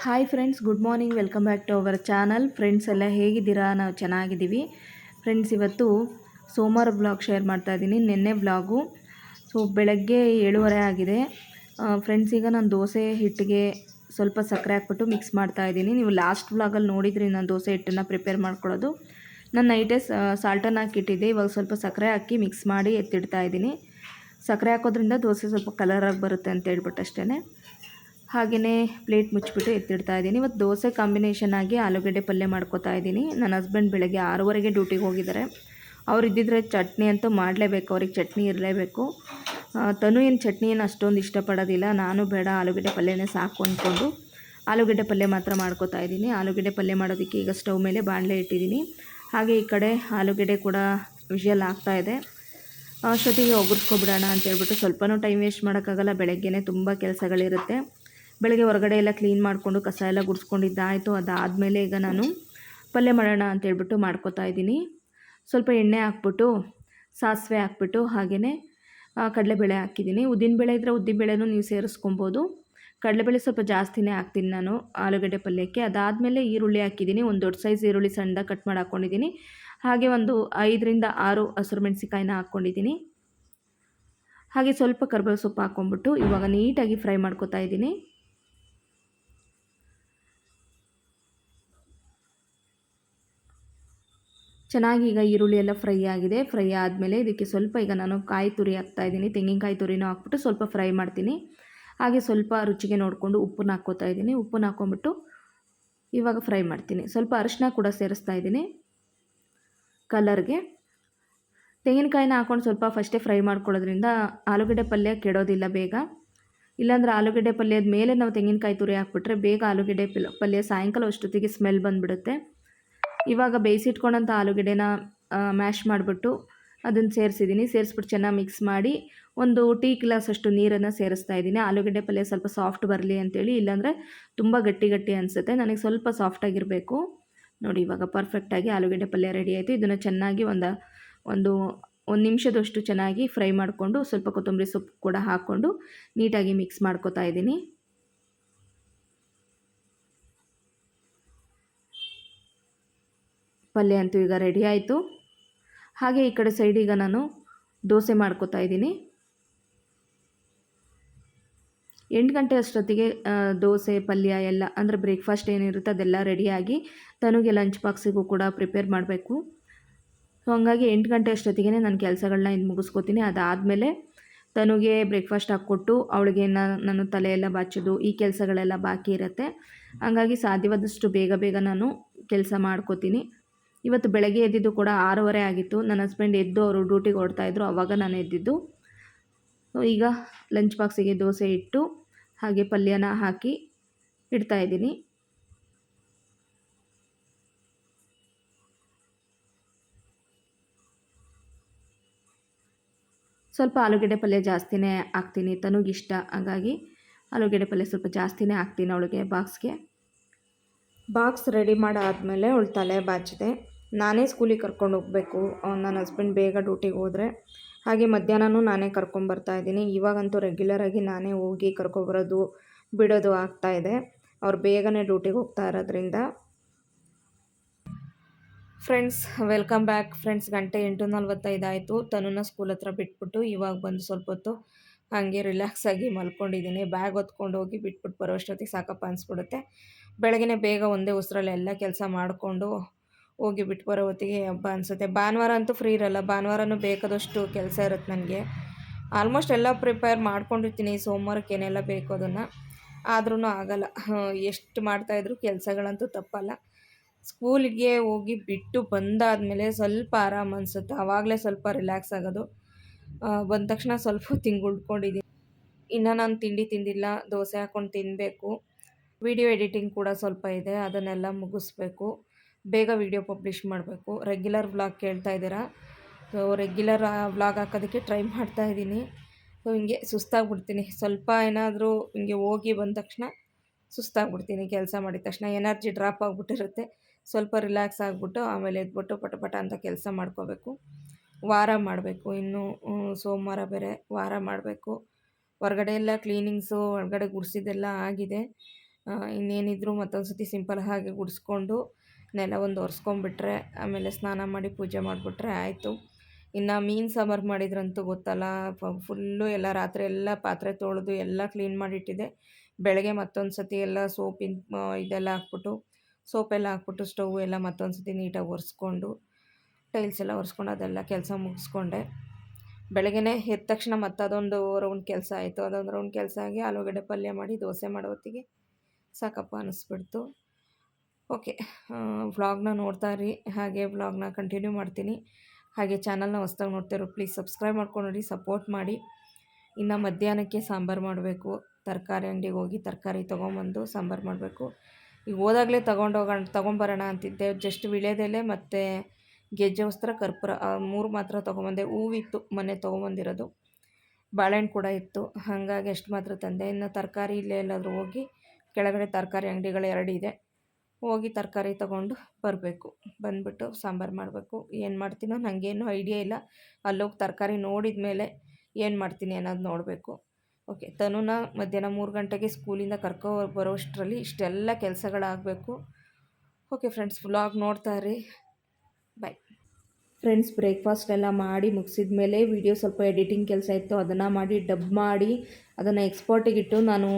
Hi friends good morning welcome back to our channel friends ಎಲ್ಲ ಹೇಗಿದ್ದೀರಾ? ನಾವು ಚೆನ್ನಾಗಿದ್ದೀವಿ. ಫ್ರೆಂಡ್ಸ್ ಇವತ್ತು ಸೋಮವಾರ ಬ್ಲಾಗ್ ಶೇರ್ ಮಾಡ್ತಾ ಇದ್ದೀನಿ. ನಿನ್ನೆ ಬ್ಲಾಗು ಸೊ ಬೆಳಗ್ಗೆ ಏಳುವರೆ ಆಗಿದೆ. ಫ್ರೆಂಡ್ಸ್ ಈಗ ನಾನು ದೋಸೆ ಹಿಟ್ಟಿಗೆ ಸ್ವಲ್ಪ ಸಕ್ಕರೆ ಹಾಕ್ಬಿಟ್ಟು ಮಿಕ್ಸ್ ಮಾಡ್ತಾ ಇದ್ದೀನಿ. ನೀವು ಲಾಸ್ಟ್ ಬ್ಲಾಗಲ್ಲಿ ನೋಡಿದ್ರಿ ನಾನು ದೋಸೆ ಹಿಟ್ಟನ್ನು ಪ್ರಿಪೇರ್ ಮಾಡ್ಕೊಳ್ಳೋದು. ನಾನು ನೈಟೇ ಸಾಲ್ಟನ್ನು ಹಾಕಿಟ್ಟಿದ್ದೆ. ಇವಾಗ ಸ್ವಲ್ಪ ಸಕ್ಕರೆ ಹಾಕಿ ಮಿಕ್ಸ್ ಮಾಡಿ ಎತ್ತಿಡ್ತಾ ಇದ್ದೀನಿ. ಸಕ್ಕರೆ ಹಾಕೋದ್ರಿಂದ ದೋಸೆ ಸ್ವಲ್ಪ ಕಲರಾಗಿ ಬರುತ್ತೆ ಅಂತ ಹೇಳ್ಬಿಟ್ಟು ಅಷ್ಟೇ ಹಾಗೆಯೇ ಪ್ಲೇಟ್ ಮುಚ್ಚಿಬಿಟ್ಟು ಎತ್ತಿಡ್ತಾ ಇದ್ದೀನಿ. ಇವತ್ತು ದೋಸೆ ಕಾಂಬಿನೇಷನ್ ಆಗಿ ಆಲೂಗಡ್ಡೆ ಪಲ್ಯ ಮಾಡ್ಕೋತಾ ಇದ್ದೀನಿ. ನನ್ನ ಹಸ್ಬೆಂಡ್ ಬೆಳಗ್ಗೆ ಆರೂವರೆಗೆ ಡ್ಯೂಟಿಗೆ ಹೋಗಿದ್ದಾರೆ. ಅವ್ರು ಇದ್ದಿದ್ರೆ ಚಟ್ನಿ ಅಂತೂ ಮಾಡಲೇಬೇಕು. ಅವ್ರಿಗೆ ಚಟ್ನಿ ಇರಲೇಬೇಕು. ತನು ಏನು ಚಟ್ನಿ ಏನು ಅಷ್ಟೊಂದು ಇಷ್ಟಪಡೋದಿಲ್ಲ. ನಾನು ಬೇಡ, ಆಲೂಗಡ್ಡೆ ಪಲ್ಯನೇ ಸಾಕು ಅಂದ್ಕೊಂಡು ಆಲೂಗಡ್ಡೆ ಪಲ್ಯ ಮಾತ್ರ ಮಾಡ್ಕೋತಾ ಇದ್ದೀನಿ. ಆಲೂಗಡ್ಡೆ ಪಲ್ಯ ಮಾಡೋದಕ್ಕೆ ಈಗ ಸ್ಟವ್ ಮೇಲೆ ಬಾಣಲೆ ಇಟ್ಟಿದ್ದೀನಿ. ಹಾಗೆ ಈ ಕಡೆ ಆಲೂಗಡ್ಡೆ ಕೂಡ ವಿಷಲ್ ಇದೆ. ಅಷ್ಟೊತ್ತಿಗೆ ಒಗ್ಗರ್ಸ್ಕೊಬಿಡೋಣ ಅಂತ ಹೇಳ್ಬಿಟ್ಟು ಸ್ವಲ್ಪನೂ ಟೈಮ್ ವೇಸ್ಟ್ ಮಾಡೋಕ್ಕಾಗಲ್ಲ. ಬೆಳಗ್ಗೆನೇ ತುಂಬ ಕೆಲಸಗಳಿರುತ್ತೆ. ಬೆಳಗ್ಗೆ ಹೊರಗಡೆ ಎಲ್ಲ ಕ್ಲೀನ್ ಮಾಡಿಕೊಂಡು ಕಸ ಎಲ್ಲ ಗುಡಿಸ್ಕೊಂಡಿದ್ದಾಯಿತು ಅದಾದಮೇಲೆ ಈಗ ನಾನು ಪಲ್ಯ ಮಾಡೋಣ ಅಂತೇಳ್ಬಿಟ್ಟು ಮಾಡ್ಕೋತಾ ಇದ್ದೀನಿ. ಸ್ವಲ್ಪ ಎಣ್ಣೆ ಹಾಕ್ಬಿಟ್ಟು, ಸಾಸಿವೆ ಹಾಕ್ಬಿಟ್ಟು ಹಾಗೆಯೇ ಕಡಲೆಬೇಳೆ ಹಾಕಿದ್ದೀನಿ. ಉದ್ದಿನಬೇಳೆ ಇದ್ದರೆ ಉದ್ದಿನಬೇಳೆನೂ ನೀವು ಸೇರಿಸ್ಕೊಬೋದು. ಕಡಲೆಬೇಳೆ ಸ್ವಲ್ಪ ಜಾಸ್ತಿನೇ ಹಾಕ್ತೀನಿ ನಾನು ಆಲೂಗಡ್ಡೆ ಪಲ್ಯಕ್ಕೆ. ಅದಾದಮೇಲೆ ಈರುಳ್ಳಿ ಹಾಕಿದ್ದೀನಿ. ಒಂದು ದೊಡ್ಡ ಸೈಜ್ ಈರುಳ್ಳಿ ಸಣ್ಣದಾಗಿ ಕಟ್ ಮಾಡಿ ಹಾಕ್ಕೊಂಡಿದ್ದೀನಿ ಹಾಗೆ ಒಂದು ಐದರಿಂದ ಆರು ಹಸಿರು ಮೆಣಸಿಕಾಯಿನ ಹಾಕ್ಕೊಂಡಿದ್ದೀನಿ ಹಾಗೆ ಸ್ವಲ್ಪ ಕರ್ಬೇವು ಸೊಪ್ಪು ಹಾಕ್ಕೊಂಬಿಟ್ಟು ಇವಾಗ ನೀಟಾಗಿ ಫ್ರೈ ಮಾಡ್ಕೋತಾ ಇದ್ದೀನಿ. ಚೆನ್ನಾಗಿ ಈಗ ಈರುಳ್ಳಿ ಎಲ್ಲ ಫ್ರೈ ಆಗಿದೆ. ಫ್ರೈ ಆದಮೇಲೆ ಇದಕ್ಕೆ ಸ್ವಲ್ಪ ಈಗ ನಾನು ಕಾಯಿ ತುರಿ ಹಾಕ್ತಾ ಇದ್ದೀನಿ. ತೆಂಗಿನಕಾಯಿ ತುರಿನೂ ಹಾಕ್ಬಿಟ್ಟು ಸ್ವಲ್ಪ ಫ್ರೈ ಮಾಡ್ತೀನಿ. ಹಾಗೆ ಸ್ವಲ್ಪ ರುಚಿಗೆ ನೋಡಿಕೊಂಡು ಉಪ್ಪನ್ನ ಹಾಕ್ಕೋತಾ ಇದ್ದೀನಿ. ಉಪ್ಪನ್ನ ಹಾಕ್ಕೊಂಬಿಟ್ಟು ಇವಾಗ ಫ್ರೈ ಮಾಡ್ತೀನಿ. ಸ್ವಲ್ಪ ಅರಿಶಿನ ಕೂಡ ಸೇರಿಸ್ತಾ ಇದ್ದೀನಿ ಕಲರ್ಗೆ. ತೆಂಗಿನಕಾಯಿನ ಹಾಕ್ಕೊಂಡು ಸ್ವಲ್ಪ ಫಸ್ಟೇ ಫ್ರೈ ಮಾಡ್ಕೊಳ್ಳೋದ್ರಿಂದ ಆಲೂಗಡ್ಡೆ ಪಲ್ಯ ಕೆಡೋದಿಲ್ಲ ಬೇಗ. ಇಲ್ಲಾಂದರೆ ಆಲೂಗಡ್ಡೆ ಪಲ್ಯದ ಮೇಲೆ ನಾವು ತೆಂಗಿನಕಾಯಿ ತುರಿ ಹಾಕ್ಬಿಟ್ರೆ ಬೇಗ ಆಲೂಗಡ್ಡೆ ಪಲ್ಯ ಸಾಯಂಕಾಲ ಅಷ್ಟೊತ್ತಿಗೆ ಸ್ಮೆಲ್ ಬಂದುಬಿಡುತ್ತೆ. ಇವಾಗ ಬೇಯಿಸಿಟ್ಕೊಂಡಂಥ ಆಲೂಗಡ್ಡೆನ ಮ್ಯಾಶ್ ಮಾಡಿಬಿಟ್ಟು ಅದನ್ನು ಸೇರಿಸಿದ್ದೀನಿ. ಸೇರಿಸ್ಬಿಟ್ಟು ಚೆನ್ನಾಗಿ ಮಿಕ್ಸ್ ಮಾಡಿ ಒಂದು ಟೀ ಗ್ಲಾಸ್ ಅಷ್ಟು ನೀರನ್ನು ಸೇರಿಸ್ತಾ ಇದ್ದೀನಿ. ಆಲೂಗಡ್ಡೆ ಪಲ್ಯ ಸ್ವಲ್ಪ ಸಾಫ್ಟ್ ಬರಲಿ ಅಂತೇಳಿ, ಇಲ್ಲಾಂದರೆ ತುಂಬ ಗಟ್ಟಿ ಗಟ್ಟಿ ಅನಿಸುತ್ತೆ. ನನಗೆ ಸ್ವಲ್ಪ ಸಾಫ್ಟಾಗಿರಬೇಕು ನೋಡಿ, ಇವಾಗ ಪರ್ಫೆಕ್ಟಾಗಿ ಆಲೂಗಡ್ಡೆ ಪಲ್ಯ ರೆಡಿ ಆಯಿತು. ಇದನ್ನು ಚೆನ್ನಾಗಿ ಒಂದು ಒಂದು ಒಂದು ನಿಮಿಷದಷ್ಟು ಚೆನ್ನಾಗಿ ಫ್ರೈ ಮಾಡಿಕೊಂಡು, ಸ್ವಲ್ಪ ಕೊತ್ತಂಬರಿ ಸೊಪ್ಪು ಕೂಡ ಹಾಕ್ಕೊಂಡು ನೀಟಾಗಿ ಮಿಕ್ಸ್ ಮಾಡ್ಕೋತಾ ಇದ್ದೀನಿ. ಪಲ್ಯ ಅಂತೂ ಈಗ ರೆಡಿ ಆಯಿತು. ಹಾಗೆ ಈ ಕಡೆ ಸೈಡಿಗೆ ನಾನು ದೋಸೆ ಮಾಡ್ಕೋತಾ ಇದ್ದೀನಿ. ಎಂಟು ಗಂಟೆ ಅಷ್ಟೊತ್ತಿಗೆ ದೋಸೆ, ಪಲ್ಯ ಎಲ್ಲ, ಅಂದರೆ ಬ್ರೇಕ್ಫಾಸ್ಟ್ ಏನಿರುತ್ತೆ ಅದೆಲ್ಲ ರೆಡಿಯಾಗಿ ತನಗೆ ಲಂಚ್ ಬಾಕ್ಸಿಗೂ ಕೂಡ ಪ್ರಿಪೇರ್ ಮಾಡಬೇಕು. ಸೊ ಹಂಗಾಗಿ ಎಂಟು ಗಂಟೆ ಅಷ್ಟೊತ್ತಿಗೆ ನಾನು ಕೆಲಸಗಳನ್ನ ಇದು ಮುಗಿಸ್ಕೋತೀನಿ. ಅದಾದಮೇಲೆ ತನಗೆ ಬ್ರೇಕ್ಫಾಸ್ಟ್ ಹಾಕ್ಕೊಟ್ಟು ಅವಳಿಗೆ ನಾನು ತಲೆಯೆಲ್ಲ ಬಾಚೋದು ಈ ಕೆಲಸಗಳೆಲ್ಲ ಬಾಕಿ ಇರುತ್ತೆ. ಹಂಗಾಗಿ ಸಾಧ್ಯವಾದಷ್ಟು ಬೇಗ ಬೇಗ ನಾನು ಕೆಲಸ ಮಾಡ್ಕೋತೀನಿ. ಇವತ್ತು ಬೆಳಗ್ಗೆ ಎದ್ದಿದ್ದು ಕೂಡ ಆರೂವರೆ ಆಗಿತ್ತು. ನನ್ನ ಹಸ್ಬೆಂಡ್ ಎದ್ದು ಅವರು ಡ್ಯೂಟಿಗೆ ಓಡ್ತಾಯಿದ್ರು ಆವಾಗ ನಾನು ಎದ್ದಿದ್ದು. ಈಗ ಲಂಚ್ ಬಾಕ್ಸಿಗೆ ದೋಸೆ ಇಟ್ಟು, ಹಾಗೆ ಪಲ್ಯನ ಹಾಕಿ ಇಡ್ತಾಯಿದ್ದೀನಿ ಸ್ವಲ್ಪ ಆಲೂಗೆಡ್ಡೆ ಪಲ್ಯ ಜಾಸ್ತಿನೇ ಹಾಕ್ತೀನಿ. ತನಗಿಷ್ಟ ಹಾಗಾಗಿ ಆಲೂಗೆಡ್ಡೆ ಪಲ್ಯ ಸ್ವಲ್ಪ ಜಾಸ್ತಿನೇ ಹಾಕ್ತೀನಿ ಅವಳಿಗೆ ಬಾಕ್ಸ್ಗೆ ಬಾಕ್ಸ್ ರೆಡಿ ಮಾಡಾದಮೇಲೆ ಅವಳು ತಲೆ ಬಾಚಿದೆ. ನಾನೇ ಸ್ಕೂಲಿಗೆ ಕರ್ಕೊಂಡು ಹೋಗಬೇಕು. ನನ್ನ ಹಸ್ಬೆಂಡ್ ಬೇಗ ಡ್ಯೂಟಿಗೆ ಹೋದರೆ. ಹಾಗೆ ಮಧ್ಯಾಹ್ನನೂ ನಾನೇ ಕರ್ಕೊಂಬರ್ತಾಯಿದ್ದೀನಿ ಇವಾಗಂತೂ ರೆಗ್ಯುಲರಾಗಿ ನಾನೇ ಹೋಗಿ ಕರ್ಕೊಬರೋದು ಬಿಡೋದು ಆಗ್ತಾಯಿದೆ ಅವ್ರು ಬೇಗನೆ ಡ್ಯೂಟಿಗೆ ಹೋಗ್ತಾ ಇರೋದ್ರಿಂದ. ಫ್ರೆಂಡ್ಸ್ ವೆಲ್ಕಮ್ ಬ್ಯಾಕ್ ಫ್ರೆಂಡ್ಸ್ ಗಂಟೆ ಎಂಟು ನಲ್ವತ್ತೈದು ಆಯಿತು. ತನುನ ಸ್ಕೂಲ್ ಹತ್ರ ಬಿಟ್ಬಿಟ್ಟು ಇವಾಗ ಬಂದು ಸ್ವಲ್ಪ ಹೊತ್ತು ಹಾಗೆ ರಿಲ್ಯಾಕ್ಸಾಗಿ ಮಲ್ಕೊಂಡಿದ್ದೀನಿ. ಬ್ಯಾಗ್ ಹೊತ್ಕೊಂಡು ಹೋಗಿ ಬಿಟ್ಬಿಟ್ಟು ಬರೋ ಅಷ್ಟೊತ್ತಿಗೆ ಸಾಕಪ್ಪ ಅನಿಸ್ಬಿಡುತ್ತೆ. ಬೆಳಗ್ಗೆ ಬೇಗ ಒಂದೇ ಉಸಿರಲ್ಲಿ ಎಲ್ಲ ಕೆಲಸ ಮಾಡಿಕೊಂಡು ಹೋಗಿ ಬಿಟ್ಟು ಬರೋ ಹೊತ್ತಿಗೆ ಹಬ್ಬ ಅನಿಸುತ್ತೆ. ಭಾನುವಾರ ಅಂತೂ ಫ್ರೀ ಇರಲ್ಲ. ಭಾನುವಾರನೂ ಬೇಕಾದಷ್ಟು ಕೆಲಸ ಇರುತ್ತೆ ನನಗೆ. ಆಲ್ಮೋಸ್ಟ್ ಎಲ್ಲ ಪ್ರಿಪೇರ್ ಮಾಡ್ಕೊಂಡಿರ್ತೀನಿ. ಸೋಮವಾರಕ್ಕೆ ಏನೆಲ್ಲ ಬೇಕು ಅದನ್ನು. ಆದ್ರೂ ಆಗಲ್ಲ. ಎಷ್ಟು ಮಾಡ್ತಾಯಿದ್ರು ಕೆಲಸಗಳಂತೂ ತಪ್ಪಲ್ಲ. ಸ್ಕೂಲಿಗೆ ಹೋಗಿ ಬಿಟ್ಟು ಬಂದಾದಮೇಲೆ ಸ್ವಲ್ಪ ಆರಾಮ ಅನಿಸುತ್ತೆ. ಆವಾಗಲೇ ಸ್ವಲ್ಪ ರಿಲ್ಯಾಕ್ಸ್ ಆಗೋದು. ಬಂದ ತಕ್ಷಣ ಸ್ವಲ್ಪ ಹೊತ್ತು ಉಳ್ಕೊಂಡಿದ್ದೀನಿ ಇನ್ನು ನಾನು ತಿಂಡಿ ತಿಂದಿಲ್ಲ. ದೋಸೆ ಹಾಕ್ಕೊಂಡು ತಿನ್ನಬೇಕು ವಿಡಿಯೋ ಎಡಿಟಿಂಗ್ ಕೂಡ ಸ್ವಲ್ಪ ಇದೆ. ಅದನ್ನೆಲ್ಲ ಮುಗಿಸ್ಬೇಕು. ಬೇಗ ವಿಡಿಯೋ ಪಬ್ಲಿಷ್ ಮಾಡಬೇಕು. ರೆಗ್ಯುಲರ್ ವ್ಲಾಗ್ ಕೇಳ್ತಾ ಇದ್ದೀರಾ? ಸೊ ರೆಗ್ಯುಲರ್ ವ್ಲಾಗ್ ಹಾಕೋದಕ್ಕೆ ಟ್ರೈ ಮಾಡ್ತಾ ಇದ್ದೀನಿ. ಸೊ ಹಿಂಗೆ ಸುಸ್ತಾಗ್ಬಿಡ್ತೀನಿ. ಸ್ವಲ್ಪ ಏನಾದರೂ ಹಿಂಗೆ ಹೋಗಿ ಬಂದ ತಕ್ಷಣ ಸುಸ್ತಾಗ್ಬಿಡ್ತೀನಿ. ಕೆಲಸ ಮಾಡಿದ ತಕ್ಷಣ ಎನರ್ಜಿ ಡ್ರಾಪ್ ಆಗಿಬಿಟ್ಟಿರುತ್ತೆ. ಸ್ವಲ್ಪ ರಿಲ್ಯಾಕ್ಸ್ ಆಗಿಬಿಟ್ಟು ಆಮೇಲೆ ಎದ್ಬಿಟ್ಟು ಪಟ ಅಂತ ಕೆಲಸ ಮಾಡ್ಕೋಬೇಕು. ವಾರ ಮಾಡಬೇಕು. ಇನ್ನು ಸೋಮವಾರ ಬೇರೆ ವಾರ ಮಾಡಬೇಕು. ಹೊರಗಡೆ ಎಲ್ಲ ಕ್ಲೀನಿಂಗ್ಸು, ಹೊರಗಡೆ ಗುಡಿಸಿದೆಲ್ಲ ಆಗಿದೆ. ಇನ್ನೇನಿದ್ರು ಮತ್ತೊಂದು ಸತಿ ಸಿಂಪಲ್ ಹಾಗೆ ಗುಡಿಸ್ಕೊಂಡು ನೆಲ ಒಂದು ಒರೆಸ್ಕೊಂಬಿಟ್ರೆ, ಆಮೇಲೆ ಸ್ನಾನ ಮಾಡಿ ಪೂಜೆ ಮಾಡಿಬಿಟ್ರೆ ಆಯಿತು. ಇನ್ನು ಮೀನು ಸಾಂಬಾರು ಮಾಡಿದ್ರಂತೂ ಗೊತ್ತಲ್ಲ ಫುಲ್ಲು ಎಲ್ಲ ರಾತ್ರಿ ಎಲ್ಲ ಪಾತ್ರೆ ತೊಳೆದು ಎಲ್ಲ ಕ್ಲೀನ್ ಮಾಡಿಟ್ಟಿದ್ದೆ ಬೆಳಗ್ಗೆ ಮತ್ತೊಂದು ಸತಿ ಎಲ್ಲ ಸೋಪಿನ ಇದೆಲ್ಲ ಹಾಕ್ಬಿಟ್ಟು, ಸೋಪೆಲ್ಲ ಹಾಕ್ಬಿಟ್ಟು ಸ್ಟವ್ ಎಲ್ಲ ಮತ್ತೊಂದು ಸತಿ ನೀಟಾಗಿ ಒರೆಸ್ಕೊಂಡು, ಟೈಲ್ಸ್ ಎಲ್ಲ ಒರೆಸ್ಕೊಂಡು ಅದೆಲ್ಲ ಕೆಲಸ ಮುಗಿಸ್ಕೊಂಡೆ. ಬೆಳಗ್ಗೆ ಎದ್ದ ತಕ್ಷಣ ಮತ್ತೆ ಅದೊಂದು ರೌಂಡ್ ಕೆಲಸ ಆಯಿತು. ಅದೊಂದು ರೌಂಡ್ ಕೆಲಸ ಆಗಿ ಆಲೂಗಡ್ಡೆ ಪಲ್ಯ ಮಾಡಿ ದೋಸೆ ಮಾಡೋ ಹೊತ್ತಿಗೆ ಸಾಕಪ್ಪ ಅನ್ನಿಸ್ಬಿಡ್ತು ಓಕೆ ವ್ಲಾಗ್ನ ನೋಡ್ತಾ ಇರಿ, ಹಾಗೆ ವ್ಲಾಗ್ನ ಕಂಟಿನ್ಯೂ ಮಾಡ್ತೀನಿ. ಹಾಗೆ ಚಾನಲ್ನ ಹೊಸ್ದಾಗಿ ನೋಡ್ತಿರೋ ಪ್ಲೀಸ್ ಸಬ್ಸ್ಕ್ರೈಬ್ ಮಾಡ್ಕೊಂಡು ನೋಡಿ ಸಪೋರ್ಟ್ ಮಾಡಿ. ಇನ್ನು ಮಧ್ಯಾಹ್ನಕ್ಕೆ ಸಾಂಬಾರು ಮಾಡಬೇಕು. ತರಕಾರಿ ಅಂಗಡಿಗೆ ಹೋಗಿ ತರಕಾರಿ ತೊಗೊಂಬಂದು ಸಾಂಬಾರು ಮಾಡಬೇಕು. ಈಗ ಹೋದಾಗಲೇ ತೊಗೊಂಡೋಗೋಣ ತೊಗೊಂಬರೋಣ ಅಂತಿದ್ದೆ. ಜಸ್ಟ್ ವಿಳೆದೆಲೆ ಮತ್ತು ಗೆಜ್ಜೆ ವಸ್ತ್ರ, ಕರ್ಪೂರ ಮೂರು ಮಾತ್ರ ತೊಗೊಂಬಂದೆ. ಹೂವಿತ್ತು ಮನೆ ತೊಗೊಂಬಂದಿರೋದು. ಬಾಳೆಹಣ್ಣು ಕೂಡ ಇತ್ತು. ಹಾಗಾಗಿ ಎಷ್ಟು ಮಾತ್ರ ತಂದೆ. ಇನ್ನು ತರಕಾರಿ ಇಲ್ಲೇ ಎಲ್ಲಾದರೂ ಹೋಗಿ ಕೆಳಗಡೆ ತರಕಾರಿ ಅಂಗಡಿಗಳು ಎರಡು ಇದೆ. ಹೋಗಿ ತರಕಾರಿ ತೊಗೊಂಡು ಬರಬೇಕು. ಬಂದುಬಿಟ್ಟು ಸಾಂಬಾರು ಮಾಡಬೇಕು. ಏನು ಮಾಡ್ತೀನೋ ನನಗೇನು ಐಡಿಯಾ ಇಲ್ಲ. ಅಲ್ಲೋಗಿ ತರಕಾರಿ ನೋಡಿದ ಮೇಲೆ ಏನು ಮಾಡ್ತೀನಿ ಅನ್ನೋದು ನೋಡಬೇಕು. ಓಕೆ, ತನುನ ಮಧ್ಯಾಹ್ನ ಮೂರು ಗಂಟೆಗೆ ಸ್ಕೂಲಿಂದ ಕರ್ಕೊ ಬರೋಷ್ಟರಲ್ಲಿ ಇಷ್ಟೆಲ್ಲ ಕೆಲಸಗಳಾಗಬೇಕು. ಓಕೆ ಫ್ರೆಂಡ್ಸ್, ವ್ಲಾಗ್ ನೋಡ್ತಾ ಇರಿ. ಬಾಯ್ ಫ್ರೆಂಡ್ಸ್, ಬ್ರೇಕ್ಫಾಸ್ಟ್ ಎಲ್ಲ ಮಾಡಿ ಮುಗಿಸಿದ ಮೇಲೆ ವಿಡಿಯೋ ಸ್ವಲ್ಪ ಎಡಿಟಿಂಗ್ ಕೆಲಸ ಇತ್ತು, ಅದನ್ನು ಮಾಡಿ, ಡಬ್ ಮಾಡಿ, ಅದನ್ನು ಎಕ್ಸ್ಪೋರ್ಟಿಗಿಟ್ಟು ನಾನು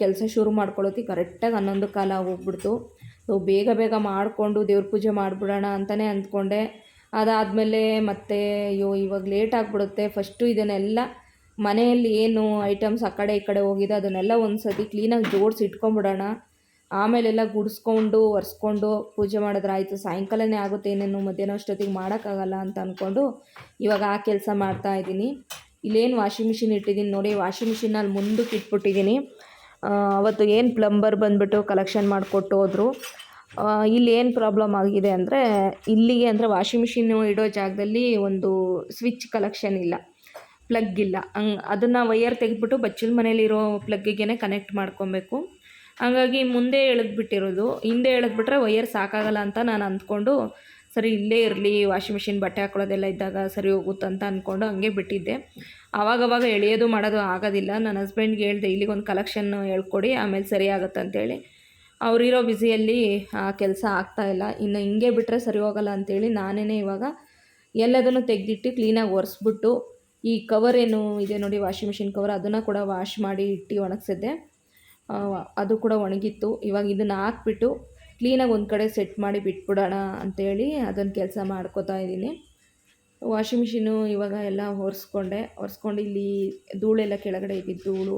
ಕೆಲಸ ಶುರು ಮಾಡ್ಕೊಳ್ಳೋತಿ ಕರೆಕ್ಟಾಗಿ ಹನ್ನೊಂದು ಕಾಲ ಹೋಗ್ಬಿಡ್ತು. ಸೊ ಬೇಗ ಬೇಗ ಮಾಡಿಕೊಂಡು ದೇವ್ರ ಪೂಜೆ ಮಾಡಿಬಿಡೋಣ ಅಂತಲೇ ಅಂದ್ಕೊಂಡೆ. ಅದಾದಮೇಲೆ ಮತ್ತೆ, ಅಯ್ಯೋ, ಇವಾಗ ಲೇಟ್ ಆಗಿಬಿಡುತ್ತೆ. ಫಸ್ಟು ಇದನ್ನೆಲ್ಲ ಮನೆಯಲ್ಲಿ ಏನು ಐಟಮ್ಸ್ ಆ ಕಡೆ ಈ ಕಡೆ ಹೋಗಿದೆ, ಅದನ್ನೆಲ್ಲ ಒಂದು ಸತಿ ಕ್ಲೀನಾಗಿ ಜೋಡಿಸಿ ಇಟ್ಕೊಂಬಿಡೋಣ. ಆಮೇಲೆಲ್ಲ ಗುಡಿಸ್ಕೊಂಡು, ಒರೆಸ್ಕೊಂಡು ಪೂಜೆ ಮಾಡಿದ್ರೆ ಆಯಿತು. ಸಾಯಂಕಾಲನೇ ಆಗುತ್ತೆ ಏನೇನು ಮಧ್ಯಾಹ್ನ ಅಷ್ಟೊತ್ತಿಗೆ ಮಾಡೋಕ್ಕಾಗಲ್ಲ ಅಂತ ಅಂದ್ಕೊಂಡು ಇವಾಗ ಆ ಕೆಲಸ ಮಾಡ್ತಾ ಇದ್ದೀನಿ. ಇಲ್ಲೇನು ವಾಷಿಂಗ್ ಮಿಷಿನ್ ಇಟ್ಟಿದ್ದೀನಿ. ನೋಡಿ ವಾಷಿಂಗ್ ಮಿಷಿನಲ್ಲಿ ಮುಂದಕ್ಕೆ ಇಟ್ಬಿಟ್ಟಿದ್ದೀನಿ. ಅವತ್ತು ಏನು ಪ್ಲಂಬರ್ ಬಂದುಬಿಟ್ಟು ಕಲೆಕ್ಷನ್ ಮಾಡಿಕೊಟ್ಟು ಹೋದರು. ಇಲ್ಲಿ ಏನು ಪ್ರಾಬ್ಲಮ್ ಆಗಿದೆ ಅಂದರೆ, ಇಲ್ಲಿಗೆ ಅಂದರೆ ವಾಷಿಂಗ್ ಮಿಷಿನ್ನು ಇಡೋ ಜಾಗದಲ್ಲಿ ಒಂದು ಸ್ವಿಚ್ ಕಲೆಕ್ಷನ್ ಇಲ್ಲ ಪ್ಲಗ್ ಇಲ್ಲ. ಹಂಗೆ, ಅದನ್ನು ವೈಯರ್ ತೆಗೆದ್ಬಿಟ್ಟು ಬಚ್ಚಲ ಮನೇಲಿರೋ ಪ್ಲಗ್ಗಿಗೆ ಕನೆಕ್ಟ್ ಮಾಡ್ಕೊಬೇಕು. ಹಾಗಾಗಿ ಮುಂದೆ ಎಳೆದ್ಬಿಟ್ಟಿರೋದು ಹಿಂದೆ ಎಳೆದ್ಬಿಟ್ರೆ ವೈಯರ್ ಸಾಕಾಗಲ್ಲ ಅಂತ ನಾನು ಅಂದ್ಕೊಂಡು ಸರಿ ಇಲ್ಲೇ ಇರಲಿ ವಾಷಿಂಗ್ ಮಿಷಿನ್ ಬಟ್ಟೆ ಹಾಕೊಳ್ಳೋದೆಲ್ಲ ಇದ್ದಾಗ ಸರಿ ಹೋಗುತ್ತೆ ಅಂತ ಅಂದ್ಕೊಂಡು ಹಂಗೆ ಬಿಟ್ಟಿದ್ದೆ. ಆವಾಗವಾಗ ಎಳೆಯೋದು ಮಾಡೋದು ಆಗೋದಿಲ್ಲ. ನನ್ನ ಹಸ್ಬೆಂಡ್ಗೆ ಹೇಳಿದೆ ಇಲ್ಲಿಗೊಂದು ಕಲೆಕ್ಷನ್ ಹೇಳ್ಕೊಡಿ, ಆಮೇಲೆ ಸರಿ ಆಗುತ್ತೆ ಅಂತೇಳಿ. ಅವರಿರೋ ಬ್ಯುಸಿಯಲ್ಲಿ ಆ ಕೆಲಸ ಆಗ್ತಾಯಿಲ್ಲ ಇನ್ನು ಹಿಂಗೆ ಬಿಟ್ಟರೆ ಸರಿ ಹೋಗಲ್ಲ ಅಂತೇಳಿ ನಾನೇ ಇವಾಗ ಎಲ್ಲದನ್ನು ತೆಗೆದಿಟ್ಟು ಕ್ಲೀನಾಗಿ ಒರೆಸ್ಬಿಟ್ಟು, ಈ ಕವರ್ ಏನು ಇದೆ ನೋಡಿ ವಾಷಿಂಗ್ ಮಿಷಿನ್ ಕವರ್ ಅದನ್ನು ಕೂಡ ವಾಶ್ ಮಾಡಿ ಇಟ್ಟು ಒಣಗಿಸಿದ್ದೆ. ಅದು ಕೂಡ ಒಣಗಿತ್ತು. ಇವಾಗ ಇದನ್ನು ಹಾಕ್ಬಿಟ್ಟು ಕ್ಲೀನಾಗಿ ಒಂದು ಕಡೆ ಸೆಟ್ ಮಾಡಿ ಬಿಟ್ಬಿಡೋಣ ಅಂತೇಳಿ ಅದೊಂದು ಕೆಲಸ ಮಾಡ್ಕೋತಾ ಇದ್ದೀನಿ. ವಾಷಿಂಗ್ ಮಿಷಿನು ಇವಾಗ ಎಲ್ಲ ಒರೆಸ್ಕೊಂಡೆ. ಒರೆಸ್ಕೊಂಡು ಇಲ್ಲಿ ಧೂಳೆಲ್ಲ ಕೆಳಗಡೆ ಇದ್ದಿದ್ದು ಧೂಳು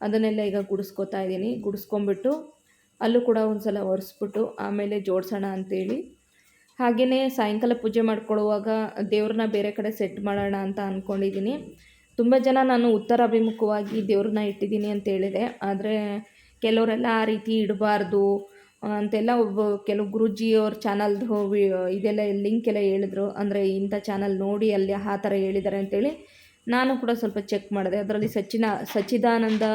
ಅದನ್ನೆಲ್ಲ ಈಗ ಗುಡಿಸ್ಕೊತಾ ಇದ್ದೀನಿ. ಗುಡಿಸ್ಕೊಂಬಿಟ್ಟು ಅಲ್ಲೂ ಕೂಡ ಒಂದು ಸಲ ಒರೆಸ್ಬಿಟ್ಟು ಆಮೇಲೆ ಜೋಡಿಸೋಣ ಅಂತೇಳಿ. ಹಾಗೆಯೇ ಸಾಯಂಕಾಲ ಪೂಜೆ ಮಾಡ್ಕೊಳ್ಳುವಾಗ ದೇವ್ರನ್ನ ಬೇರೆ ಕಡೆ ಸೆಟ್ ಮಾಡೋಣ ಅಂತ ಅಂದ್ಕೊಂಡಿದ್ದೀನಿ ತುಂಬ ಜನ ನಾನು ಉತ್ತರ ಅಭಿಮುಖವಾಗಿ ದೇವ್ರನ್ನ ಇಟ್ಟಿದ್ದೀನಿ ಅಂತ ಹೇಳಿದೆ. ಆದರೆ ಕೆಲವರೆಲ್ಲ ಆ ರೀತಿ ಇಡಬಾರ್ದು. ಅಂತೆಲ್ಲ ಒಬ್ಬ ಕೆಲವು ಗುರುಜಿಯವ್ರ ಚಾನಲ್ದು ಇದೆಲ್ಲ ಲಿಂಕ್ ಎಲ್ಲ ಹೇಳಿದ್ರು. ಅಂದರೆ ಇಂಥ ಚಾನಲ್ ನೋಡಿ ಅಲ್ಲಿ ಆ ಥರ ಹೇಳಿದ್ದಾರೆ ಅಂತೇಳಿ ನಾನು ಕೂಡ ಸ್ವಲ್ಪ ಚೆಕ್ ಮಾಡಿದೆ. ಅದರಲ್ಲಿ ಸಚಿನ, ಸಚ್ಚಿದಾನಂದ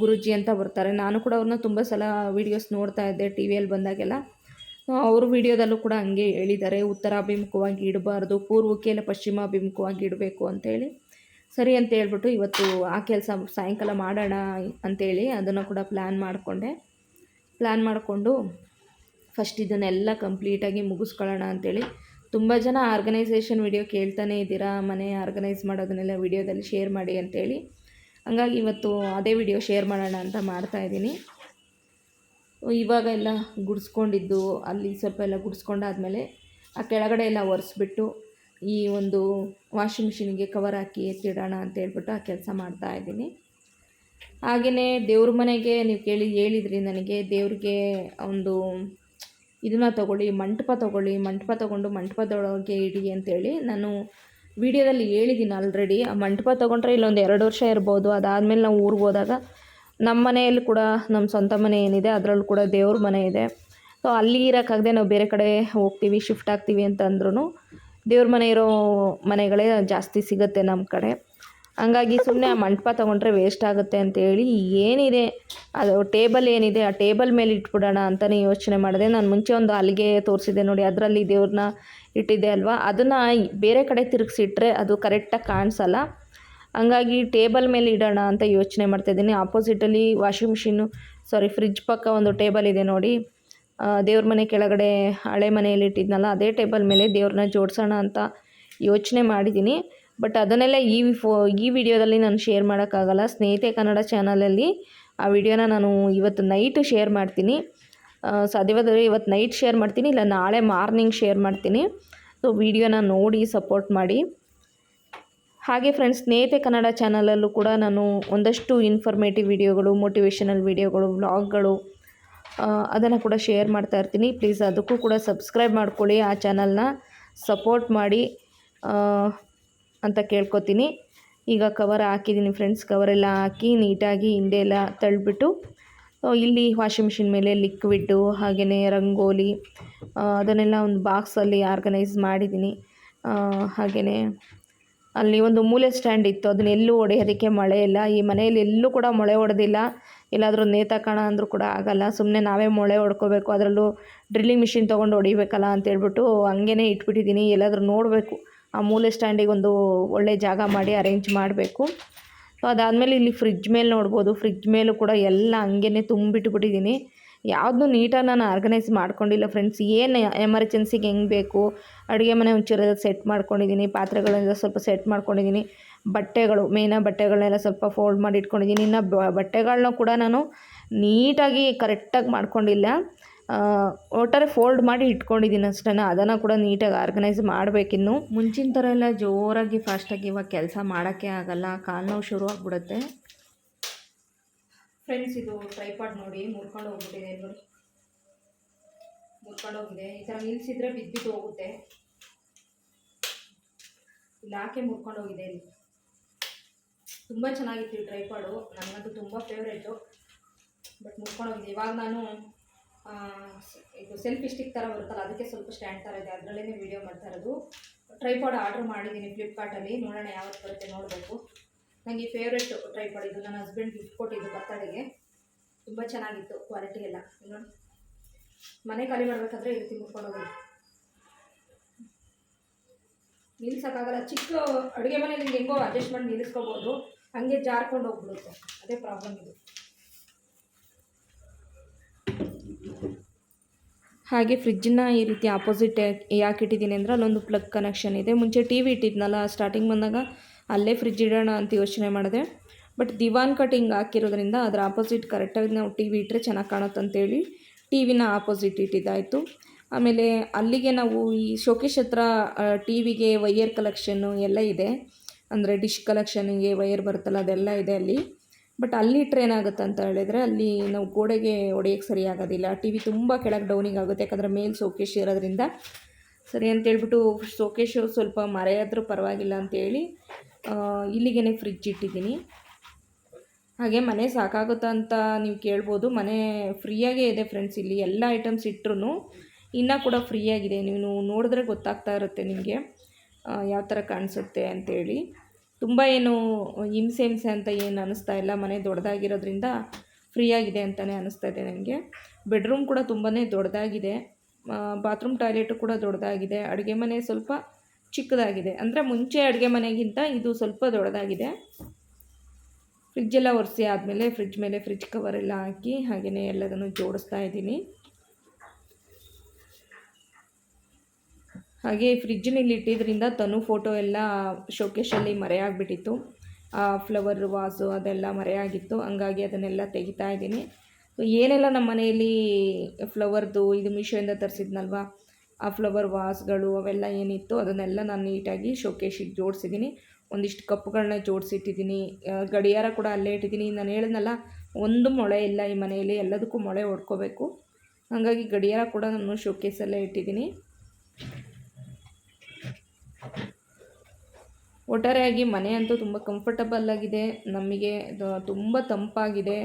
ಗುರುಜಿ ಅಂತ ಬರ್ತಾರೆ. ನಾನು ಕೂಡ ಅವ್ರನ್ನ ತುಂಬ ಸಲ ವೀಡಿಯೋಸ್ ನೋಡ್ತಾ ಇದ್ದೆ ಟಿ ವಿಯಲ್ಲಿ ಬಂದಾಗೆಲ್ಲ. ಅವರು ವಿಡಿಯೋದಲ್ಲೂ ಕೂಡ ಹಂಗೆ ಹೇಳಿದ್ದಾರೆ. ಉತ್ತರಾಭಿಮುಖವಾಗಿ ಇಡಬಾರ್ದು, ಪೂರ್ವಕ್ಕೆ ಇಲ್ಲ ಪಶ್ಚಿಮ ಅಭಿಮುಖವಾಗಿ ಇಡಬೇಕು ಅಂತೇಳಿ. ಸರಿ ಅಂತ ಹೇಳ್ಬಿಟ್ಟು ಇವತ್ತು ಆ ಕೆಲಸ ಸಾಯಂಕಾಲ ಮಾಡೋಣ ಅಂತೇಳಿ ಅದನ್ನು ಕೂಡ ಪ್ಲ್ಯಾನ್ ಮಾಡಿಕೊಂಡೆ. ಪ್ಲ್ಯಾನ್ ಮಾಡಿಕೊಂಡು ಫಸ್ಟ್ ಇದನ್ನೆಲ್ಲ ಕಂಪ್ಲೀಟಾಗಿ ಮುಗಿಸ್ಕೊಳ್ಳೋಣ ಅಂಥೇಳಿ ತುಂಬ ಜನ ಆರ್ಗನೈಸೇಷನ್ ವಿಡಿಯೋ ಕೇಳ್ತಾನೆ ಇದ್ದೀರಾ, ಮನೆ ಆರ್ಗನೈಸ್ ಮಾಡೋದನ್ನೆಲ್ಲ ವಿಡಿಯೋದಲ್ಲಿ ಶೇರ್ ಮಾಡಿ ಅಂತೇಳಿ. ಹಂಗಾಗಿ ಇವತ್ತು ಅದೇ ವಿಡಿಯೋ ಶೇರ್ ಮಾಡೋಣ ಅಂತ ಮಾಡ್ತಾಯಿದ್ದೀನಿ ಇವಾಗ ಎಲ್ಲ ಗುಡಿಸ್ಕೊಂಡಿದ್ದು, ಅಲ್ಲಿ ಸ್ವಲ್ಪ ಎಲ್ಲ ಗುಡಿಸ್ಕೊಂಡಾದ್ಮೇಲೆ ಆ ಕೆಳಗಡೆ ಎಲ್ಲ ಒರೆಸ್ಬಿಟ್ಟು ಈ ಒಂದು ವಾಷಿಂಗ್ ಮಿಷಿನಿಗೆ ಕವರ್ ಹಾಕಿ ಎತ್ತಿಡೋಣ ಅಂತ ಹೇಳ್ಬಿಟ್ಟು ಆ ಕೆಲಸ ಮಾಡ್ತಾಯಿದ್ದೀನಿ ಹಾಗೆಯೇ ದೇವ್ರ ಮನೆಗೆ ನೀವು ಕೇಳಿ ಹೇಳಿದ್ರಿ ನನಗೆ, ದೇವ್ರಿಗೆ ಒಂದು ಇದನ್ನ ತಗೊಳ್ಳಿ, ಮಂಟಪ ತಗೊಳ್ಳಿ, ಮಂಟಪ ತಗೊಂಡು ಮಂಟಪದೊಳಗೆ ಇಡಿ ಅಂತೇಳಿ ನಾನು ವಿಡಿಯೋದಲ್ಲಿ ಹೇಳಿದ್ದೀನಿ ಆಲ್ರೆಡಿ ಆ ಮಂಟಪ ತೊಗೊಂಡ್ರೆ ಇಲ್ಲೊಂದು ಎರಡು ವರ್ಷ ಇರ್ಬೋದು, ಅದಾದಮೇಲೆ ನಾವು ಊರಿಗೆ ಹೋದಾಗ ನಮ್ಮ ಮನೆಯಲ್ಲಿ ಕೂಡ ನಮ್ಮ ಸ್ವಂತ ಮನೆ ಏನಿದೆ, ಅದರಲ್ಲೂ ಕೂಡ ದೇವ್ರ ಮನೆ ಇದೆ. ಸೊ ಅಲ್ಲಿ ಇರೋಕ್ಕಾಗದೆ ನಾವು ಬೇರೆ ಕಡೆ ಹೋಗ್ತೀವಿ ಶಿಫ್ಟ್ ಆಗ್ತೀವಿ ಅಂತಂದ್ರೂ ದೇವ್ರ ಮನೆ ಇರೋ ಮನೆಗಳೇ ಜಾಸ್ತಿ ಸಿಗುತ್ತೆ ನಮ್ಮ ಕಡೆ. ಹಂಗಾಗಿ ಸುಮ್ಮನೆ ಆ ಮಂಟಪ ತೊಗೊಂಡ್ರೆ ವೇಸ್ಟ್ ಆಗುತ್ತೆ ಅಂತೇಳಿ ಏನಿದೆ, ಅದು ಟೇಬಲ್ ಏನಿದೆ ಆ ಟೇಬಲ್ ಮೇಲೆ ಇಟ್ಬಿಡೋಣ ಅಂತಲೇ ಯೋಚನೆ ಮಾಡಿದೆ. ನಾನು ಮುಂಚೆ ಒಂದು ಅಲ್ಲಿಗೆ ತೋರಿಸಿದೆ ನೋಡಿ, ಅದರಲ್ಲಿ ದೇವ್ರನ್ನ ಇಟ್ಟಿದ್ದೆ ಅಲ್ವಾ? ಅದನ್ನು ಬೇರೆ ಕಡೆ ತಿರುಗಿಸಿಟ್ರೆ ಅದು ಕರೆಕ್ಟಾಗಿ ಕಾಣಿಸಲ್ಲ. ಹಂಗಾಗಿ ಟೇಬಲ್ ಮೇಲೆ ಇಡೋಣ ಅಂತ ಯೋಚನೆ ಮಾಡ್ತಾಯಿದ್ದೀನಿ ಆಪೋಸಿಟಲ್ಲಿ ವಾಷಿಂಗ್ ಮಿಷಿನ್ನು ಸಾರಿ ಫ್ರಿಜ್ ಪಕ್ಕ ಒಂದು ಟೇಬಲ್ ಇದೆ ನೋಡಿ. ದೇವ್ರ ಮನೆ ಕೆಳಗಡೆ ಹಳೆ ಮನೆಯಲ್ಲಿ ಇಟ್ಟಿದ್ನಲ್ಲ, ಅದೇ ಟೇಬಲ್ ಮೇಲೆ ದೇವ್ರನ್ನ ಜೋಡಿಸೋಣ ಅಂತ ಯೋಚನೆ ಮಾಡಿದ್ದೀನಿ. ಬಟ್ ಅದನ್ನೆಲ್ಲ ಈ ಫೋ, ಈ ವಿಡಿಯೋದಲ್ಲಿ ನಾನು ಶೇರ್ ಮಾಡೋಕ್ಕಾಗಲ್ಲ. ಸ್ನೇಹಿತೆ ಕನ್ನಡ ಚಾನಲಲ್ಲಿ ಆ ವಿಡಿಯೋನ ನಾನು ಇವತ್ತು ನೈಟ್ ಶೇರ್ ಮಾಡ್ತೀನಿ. ಸಾಧ್ಯವಾದರೆ ಇವತ್ತು ನೈಟ್ ಶೇರ್ ಮಾಡ್ತೀನಿ, ಇಲ್ಲ ನಾಳೆ ಮಾರ್ನಿಂಗ್ ಶೇರ್ ಮಾಡ್ತೀನಿ. ಸೊ ವಿಡಿಯೋನ ನೋಡಿ ಸಪೋರ್ಟ್ ಮಾಡಿ. ಹಾಗೆ ಫ್ರೆಂಡ್ಸ್ ಸ್ನೇಹಿತೆ ಕನ್ನಡ ಚಾನಲಲ್ಲೂ ಕೂಡ ನಾನು ಒಂದಷ್ಟು ಇನ್ಫಾರ್ಮೇಟಿವ್ ವಿಡಿಯೋಗಳು ಮೋಟಿವೇಶನಲ್ ವಿಡಿಯೋಗಳು ವ್ಲಾಗ್ಗಳು ಅದನ್ನು ಕೂಡ ಶೇರ್ ಮಾಡ್ತಾ ಇರ್ತೀನಿ. ಪ್ಲೀಸ್ ಅದಕ್ಕೂ ಕೂಡ ಸಬ್ಸ್ಕ್ರೈಬ್ ಮಾಡ್ಕೊಳ್ಳಿ ಆ ಚಾನಲ್ನ ಸಪೋರ್ಟ್ ಮಾಡಿ. ಅಂತ ಕೇಳ್ಕೊತೀನಿ. ಈಗ ಕವರ್ ಹಾಕಿದ್ದೀನಿ ಫ್ರೆಂಡ್ಸ್ ಕವರೆಲ್ಲ ಹಾಕಿ ನೀಟಾಗಿ ಹಿಂದೆ ಎಲ್ಲ ತಳ್ಳಿಬಿಟ್ಟು ಇಲ್ಲಿ ವಾಷಿಂಗ್ ಮಿಷಿನ್ ಮೇಲೆ ಲಿಕ್ವಿಡ್ಡು ಹಾಗೆಯೇ ರಂಗೋಲಿ ಅದನ್ನೆಲ್ಲ ಒಂದು ಬಾಕ್ಸಲ್ಲಿ ಆರ್ಗನೈಸ್ ಮಾಡಿದ್ದೀನಿ. ಹಾಗೆಯೇ ಅಲ್ಲಿ ಒಂದು ಮೂಲೆ ಸ್ಟ್ಯಾಂಡ್ ಇತ್ತು, ಅದನ್ನ ಎಲ್ಲೂ ಹೊಡೆಯೋದಕ್ಕೆ ಮಳೆ ಇಲ್ಲ. ಈ ಮನೆಯಲ್ಲಿ ಎಲ್ಲೂ ಕೂಡ ಮೊಳೆ ಹೊಡೆದಿಲ್ಲ ಎಲ್ಲಾದರೂ ನೇತಾಕೋಣ ಅಂದರೂ ಕೂಡ ಆಗಲ್ಲ. ಸುಮ್ಮನೆ ನಾವೇ ಮೊಳೆ ಹೊಡ್ಕೋಬೇಕು ಅದರಲ್ಲೂ ಡ್ರಿಲ್ಲಿಂಗ್ ಮಿಷಿನ್ ತೊಗೊಂಡು ಹೊಡಿಬೇಕಲ್ಲ ಅಂತೇಳ್ಬಿಟ್ಟು ಹಂಗೇ ಇಟ್ಬಿಟ್ಟಿದ್ದೀನಿ. ಎಲ್ಲಾದರೂ ನೋಡಬೇಕು. ಆ ಮೂಲೆ ಸ್ಟ್ಯಾಂಡಿಗೆ ಒಂದು ಒಳ್ಳೆ ಜಾಗ ಮಾಡಿ ಅರೇಂಜ್ ಮಾಡಬೇಕು. ಸೊ ಅದಾದಮೇಲೆ ಇಲ್ಲಿ ಫ್ರಿಜ್ ಮೇಲೆ ನೋಡ್ಬೋದು. ಫ್ರಿಜ್ ಮೇಲೂ ಕೂಡ ಎಲ್ಲ ಹಂಗೇ ತುಂಬಿಟ್ಬಿಟ್ಟಿದ್ದೀನಿ. ಯಾವುದು ನೀಟಾಗಿ ನಾನು ಆರ್ಗನೈಸ್ ಮಾಡ್ಕೊಂಡಿಲ್ಲ ಫ್ರೆಂಡ್ಸ್. ಏನು ಎಮರ್ಜೆನ್ಸಿಗೆ ಹೆಂಗೆ ಬೇಕು? ಅಡುಗೆ ಮನೆ ಒಂಚೂರು ಸೆಟ್ ಮಾಡ್ಕೊಂಡಿದ್ದೀನಿ. ಪಾತ್ರೆಗಳೆಲ್ಲ ಸ್ವಲ್ಪ ಸೆಟ್ ಮಾಡ್ಕೊಂಡಿದ್ದೀನಿ. ಬಟ್ಟೆಗಳು, ಮೇಯ್ನ ಬಟ್ಟೆಗಳನ್ನೆಲ್ಲ ಸ್ವಲ್ಪ ಫೋಲ್ಡ್ ಮಾಡಿ ಇಟ್ಕೊಂಡಿದ್ದೀನಿ. ಇನ್ನು ಬಟ್ಟೆಗಳನ್ನ ಕೂಡ ನಾನು ನೀಟಾಗಿ ಕರೆಕ್ಟಾಗಿ ಮಾಡ್ಕೊಂಡಿಲ್ಲ. ಒಟ್ಟಾರೆ ಫೋಲ್ಡ್ ಮಾಡಿ ಇಟ್ಕೊಂಡಿದ್ದೀನಿ ಅಷ್ಟೇ ಅದನ್ನು ಕೂಡ ನೀಟಾಗಿ ಆರ್ಗನೈಸ್ ಮಾಡಬೇಕಿನ್ನು ಮುಂಚಿನ ಥರ ಎಲ್ಲ ಜೋರಾಗಿ ಫಾಸ್ಟಾಗಿ ಇವಾಗ ಕೆಲಸ ಮಾಡೋಕ್ಕೆ ಆಗಲ್ಲ. ಕಾಲು ನೋವು ಶುರು ಆಗಿಬಿಡುತ್ತೆ. ಫ್ರೆಂಡ್ಸ್ ಇದು ಟ್ರೈಪಾಡ್ ನೋಡಿ, ಮುರ್ಕೊಂಡು ಹೋಗ್ಬಿಟ್ಟಿದೆ ನೋಡಿ. ಮುರ್ಕೊಂಡು ಹೋಗಿದೆ. ಈ ಥರ ನಿಲ್ಸಿದ್ರೆ ಬಿದ್ದುಬಿಟ್ಟು ಹೋಗುತ್ತೆ. ಇಲ್ಲಿ ಹಾಕಿ ಮುರ್ಕೊಂಡು ಹೋಗಿದೆ ಇಲ್ಲಿ. ತುಂಬ ಚೆನ್ನಾಗಿತ್ತು ಈ ಟ್ರೈಪಾಡು ನನಗಂತೂ ತುಂಬ ಫೇವ್ರೇಟು ಬಟ್ ಮುರ್ಕೊಂಡು ಹೋಗಿದೆ. ಇವಾಗ ನಾನು ಇದು ಸೆಲ್ಫಿ ಸ್ಟಿಕ್ ಥರ ಬರುತ್ತಲ್ಲ, ಅದಕ್ಕೆ ಸ್ವಲ್ಪ ಸ್ಟ್ಯಾಂಡ್ ಥರ ಇದೆ. ಅದರಲ್ಲೇ ವೀಡಿಯೋ ಮಾಡ್ತಾ ಇರೋದು. ಟ್ರೈಪಾಡ್ ಆರ್ಡ್ರ್ ಮಾಡಿದ್ದೀನಿ ಫ್ಲಿಪ್ಕಾರ್ಟಲ್ಲಿ ನೋಡೋಣ ಯಾವತ್ತು ಬರುತ್ತೆ ನೋಡಬೇಕು. ನನಗೆ ಫೇವ್ರೆಟ್ ಟ್ರೈಪಾಡ್ ಇದು. ನನ್ನ ಹಸ್ಬೆಂಡ್ ಗಿಫ್ಟ್ ಕೊಟ್ಟಿದ್ದು ಬರ್ತಡೆಗೆ. ತುಂಬ ಚೆನ್ನಾಗಿತ್ತು ಕ್ವಾಲಿಟಿ ಎಲ್ಲ. ನೋಡಿ ಮನೆ ಖಾಲಿ ಮಾಡಬೇಕಾದ್ರೆ ಇದು ರೀತಿ ಮುಟ್ಕೊಂಡು ಹೋಗೋದು. ನಿಲ್ಸೋಕ್ಕಾಗಲ್ಲ. ಚಿಕ್ಕ ಅಡುಗೆ ಮನೆ ಹೆಂಗೋ ಅಡ್ಜಸ್ಟ್ ಮಾಡಿ ನಿಲ್ಲಿಸ್ಕೋಬೋದು ಹಾಗೆ ಜಾರ್ಕೊಂಡು ಹೋಗ್ಬಿಡುತ್ತೆ. ಅದೇ ಪ್ರಾಬ್ಲಮ್ ಇದು. ಹಾಗೆ ಫ್ರಿಜ್ಜನ್ನ ಈ ರೀತಿ ಆಪೋಸಿಟ್ ಯಾಕೆ ಇಟ್ಟಿದ್ದೀನಿ ಅಂದರೆ ಅಲ್ಲೊಂದು ಪ್ಲಗ್ ಕನೆಕ್ಷನ್ ಇದೆ. ಮುಂಚೆ ಟಿ ವಿ ಇಟ್ಟಿದ್ನಲ್ಲ ಸ್ಟಾರ್ಟಿಂಗ್ ಬಂದಾಗ ಅಲ್ಲೇ ಫ್ರಿಜ್ ಇಡೋಣ ಅಂತ ಯೋಚನೆ ಮಾಡಿದೆ. ಬಟ್ ದಿವಾನ್ ಕಟಿಂಗ್ ಹಾಕಿರೋದ್ರಿಂದ ಅದರ ಆಪೋಸಿಟ್ ಕರೆಕ್ಟಾಗಿ ನಾವು ಟಿ ವಿ ಇಟ್ಟರೆ ಚೆನ್ನಾಗಿ ಕಾಣುತ್ತೆ ಅಂತೇಳಿ ಟಿ ವಿನ ಆಪೋಸಿಟ್ ಇಟ್ಟಿದ್ದಾಯಿತು. ಆಮೇಲೆ ಅಲ್ಲಿಗೆ ನಾವು ಈ ಶೋಕೇಶ್ ಹತ್ರ ಟಿ ವಿಗೆ ವೈಯರ್ ಕಲೆಕ್ಷನ್ನು ಎಲ್ಲ ಇದೆ. ಅಂದರೆ ಡಿಶ್ ಕಲೆಕ್ಷನ್ಗೆ ವೈಯರ್ ಬರುತ್ತಲ್ಲ, ಅದೆಲ್ಲ ಇದೆ ಅಲ್ಲಿ. ಬಟ್ ಅಲ್ಲಿ ಟ್ರೈನ್ ಏನಾಗುತ್ತೆ ಅಂತ ಹೇಳಿದರೆ ಅಲ್ಲಿ ನಾವು ಗೋಡೆಗೆ ಹೊಡೆಯೋಕ್ಕೆ ಸರಿ ಆಗೋದಿಲ್ಲ. ಟಿ ವಿ ತುಂಬ ಕೆಳಗೆ ಡೌನಿಗೆ ಆಗುತ್ತೆ. ಯಾಕಂದರೆ ಮೇಲೆ ಸೋಕೇಶ್ ಇರೋದ್ರಿಂದ. ಸರಿ ಅಂತೇಳ್ಬಿಟ್ಟು ಶೋಕೇಶು ಸ್ವಲ್ಪ ಮರೆಯಾದರೂ ಪರವಾಗಿಲ್ಲ ಅಂತೇಳಿ ಇಲ್ಲಿಗೆ ಫ್ರಿಜ್ ಇಟ್ಟಿದ್ದೀನಿ. ಹಾಗೆ ಮನೆ ಸಾಕಾಗುತ್ತಾ ಅಂತ ನೀವು ಕೇಳ್ಬೋದು. ಮನೆ ಫ್ರೀಯಾಗೇ ಇದೆ ಫ್ರೆಂಡ್ಸ್ ಇಲ್ಲಿ. ಎಲ್ಲ ಐಟಮ್ಸ್ ಇಟ್ಟರು ಇನ್ನೂ ಕೂಡ ಫ್ರೀಯಾಗಿದೆ ನೀವು ನೋಡಿದ್ರೆ ಗೊತ್ತಾಗ್ತಾ ಇರುತ್ತೆ ನಿಮಗೆ ಯಾವ ಥರ ಕಾಣಿಸುತ್ತೆ ಅಂತೇಳಿ ತುಂಬ ಏನು ಹಿಂಸೆ ಹಿಂಸೆ ಅಂತ ಏನು ಅನ್ನಿಸ್ತಾ ಇಲ್ಲ. ಮನೆ ದೊಡ್ಡದಾಗಿರೋದ್ರಿಂದ ಫ್ರೀಯಾಗಿದೆ ಅಂತಲೇ ಅನ್ನಿಸ್ತಾ ಇದೆ ನನಗೆ. ಬೆಡ್ರೂಮ್ ಕೂಡ ತುಂಬಾ ದೊಡ್ಡದಾಗಿದೆ. ಬಾತ್ರೂಮ್, ಟಾಯ್ಲೆಟು ಕೂಡ ದೊಡ್ಡದಾಗಿದೆ. ಅಡುಗೆ ಮನೆ ಸ್ವಲ್ಪ ಚಿಕ್ಕದಾಗಿದೆ. ಅಂದರೆ ಮುಂಚೆ ಅಡುಗೆ ಮನೆಗಿಂತ ಇದು ಸ್ವಲ್ಪ ದೊಡ್ಡದಾಗಿದೆ. ಫ್ರಿಜ್ಜೆಲ್ಲ ಒರೆಸಿ ಆದಮೇಲೆ ಫ್ರಿಜ್ ಮೇಲೆ ಫ್ರಿಜ್ ಕವರ್ ಎಲ್ಲ ಹಾಕಿ ಹಾಗೆಯೇ ಎಲ್ಲದನ್ನು ಜೋಡಿಸ್ತಾ ಇದ್ದೀನಿ. ಹಾಗೆ ಫ್ರಿಜ್ಜಿನಲ್ಲಿ ಇಟ್ಟಿದ್ದರಿಂದ ತನು ಫೋಟೋ ಎಲ್ಲ ಶೋಕೇಶಲ್ಲಿ ಮರೆಯಾಗಿಬಿಟ್ಟಿತ್ತು ಆ ಫ್ಲವರ್ ವಾಸು ಅದೆಲ್ಲ ಮರೆಯಾಗಿತ್ತು ಹಂಗಾಗಿ ಅದನ್ನೆಲ್ಲ ತೆಗಿತಾ ಇದ್ದೀನಿ. ಏನೆಲ್ಲ ನಮ್ಮ ಮನೆಯಲ್ಲಿ ಫ್ಲವರ್ದು ಇದು ಮೀಶೋಯಿಂದ ತರಿಸಿದ್ನಲ್ವ? ಆ ಫ್ಲವರ್ ವಾಸ್ಗಳು ಅವೆಲ್ಲ ಏನಿತ್ತು ಅದನ್ನೆಲ್ಲ ನಾನು ನೀಟಾಗಿ ಶೋಕೇಶಿಗೆ ಜೋಡಿಸಿದ್ದೀನಿ. ಒಂದಿಷ್ಟು ಕಪ್ಪುಗಳನ್ನ ಜೋಡಿಸಿಟ್ಟಿದ್ದೀನಿ. ಗಡಿಯಾರ ಕೂಡ ಅಲ್ಲೇ ಇಟ್ಟಿದ್ದೀನಿ. ನಾನು ಹೇಳಿದ್ನಲ್ಲ, ಒಂದು ಮೊಳೆ ಇಲ್ಲ ಈ ಮನೆಯಲ್ಲಿ, ಎಲ್ಲದಕ್ಕೂ ಮೊಳೆ ಹೊಡ್ಕೋಬೇಕು. ಹಾಗಾಗಿ ಗಡಿಯಾರ ಕೂಡ ನಾನು ಶೋಕೇಸಲ್ಲೇ ಇಟ್ಟಿದ್ದೀನಿ. ಒಟ್ಟಾರೆಯಾಗಿ ಮನೆ ಅಂತೂ ತುಂಬ ಕಂಫರ್ಟಬಲ್ ಆಗಿದೆ ನಮಗೆ ತುಂಬ ತಂಪಾಗಿದೆ.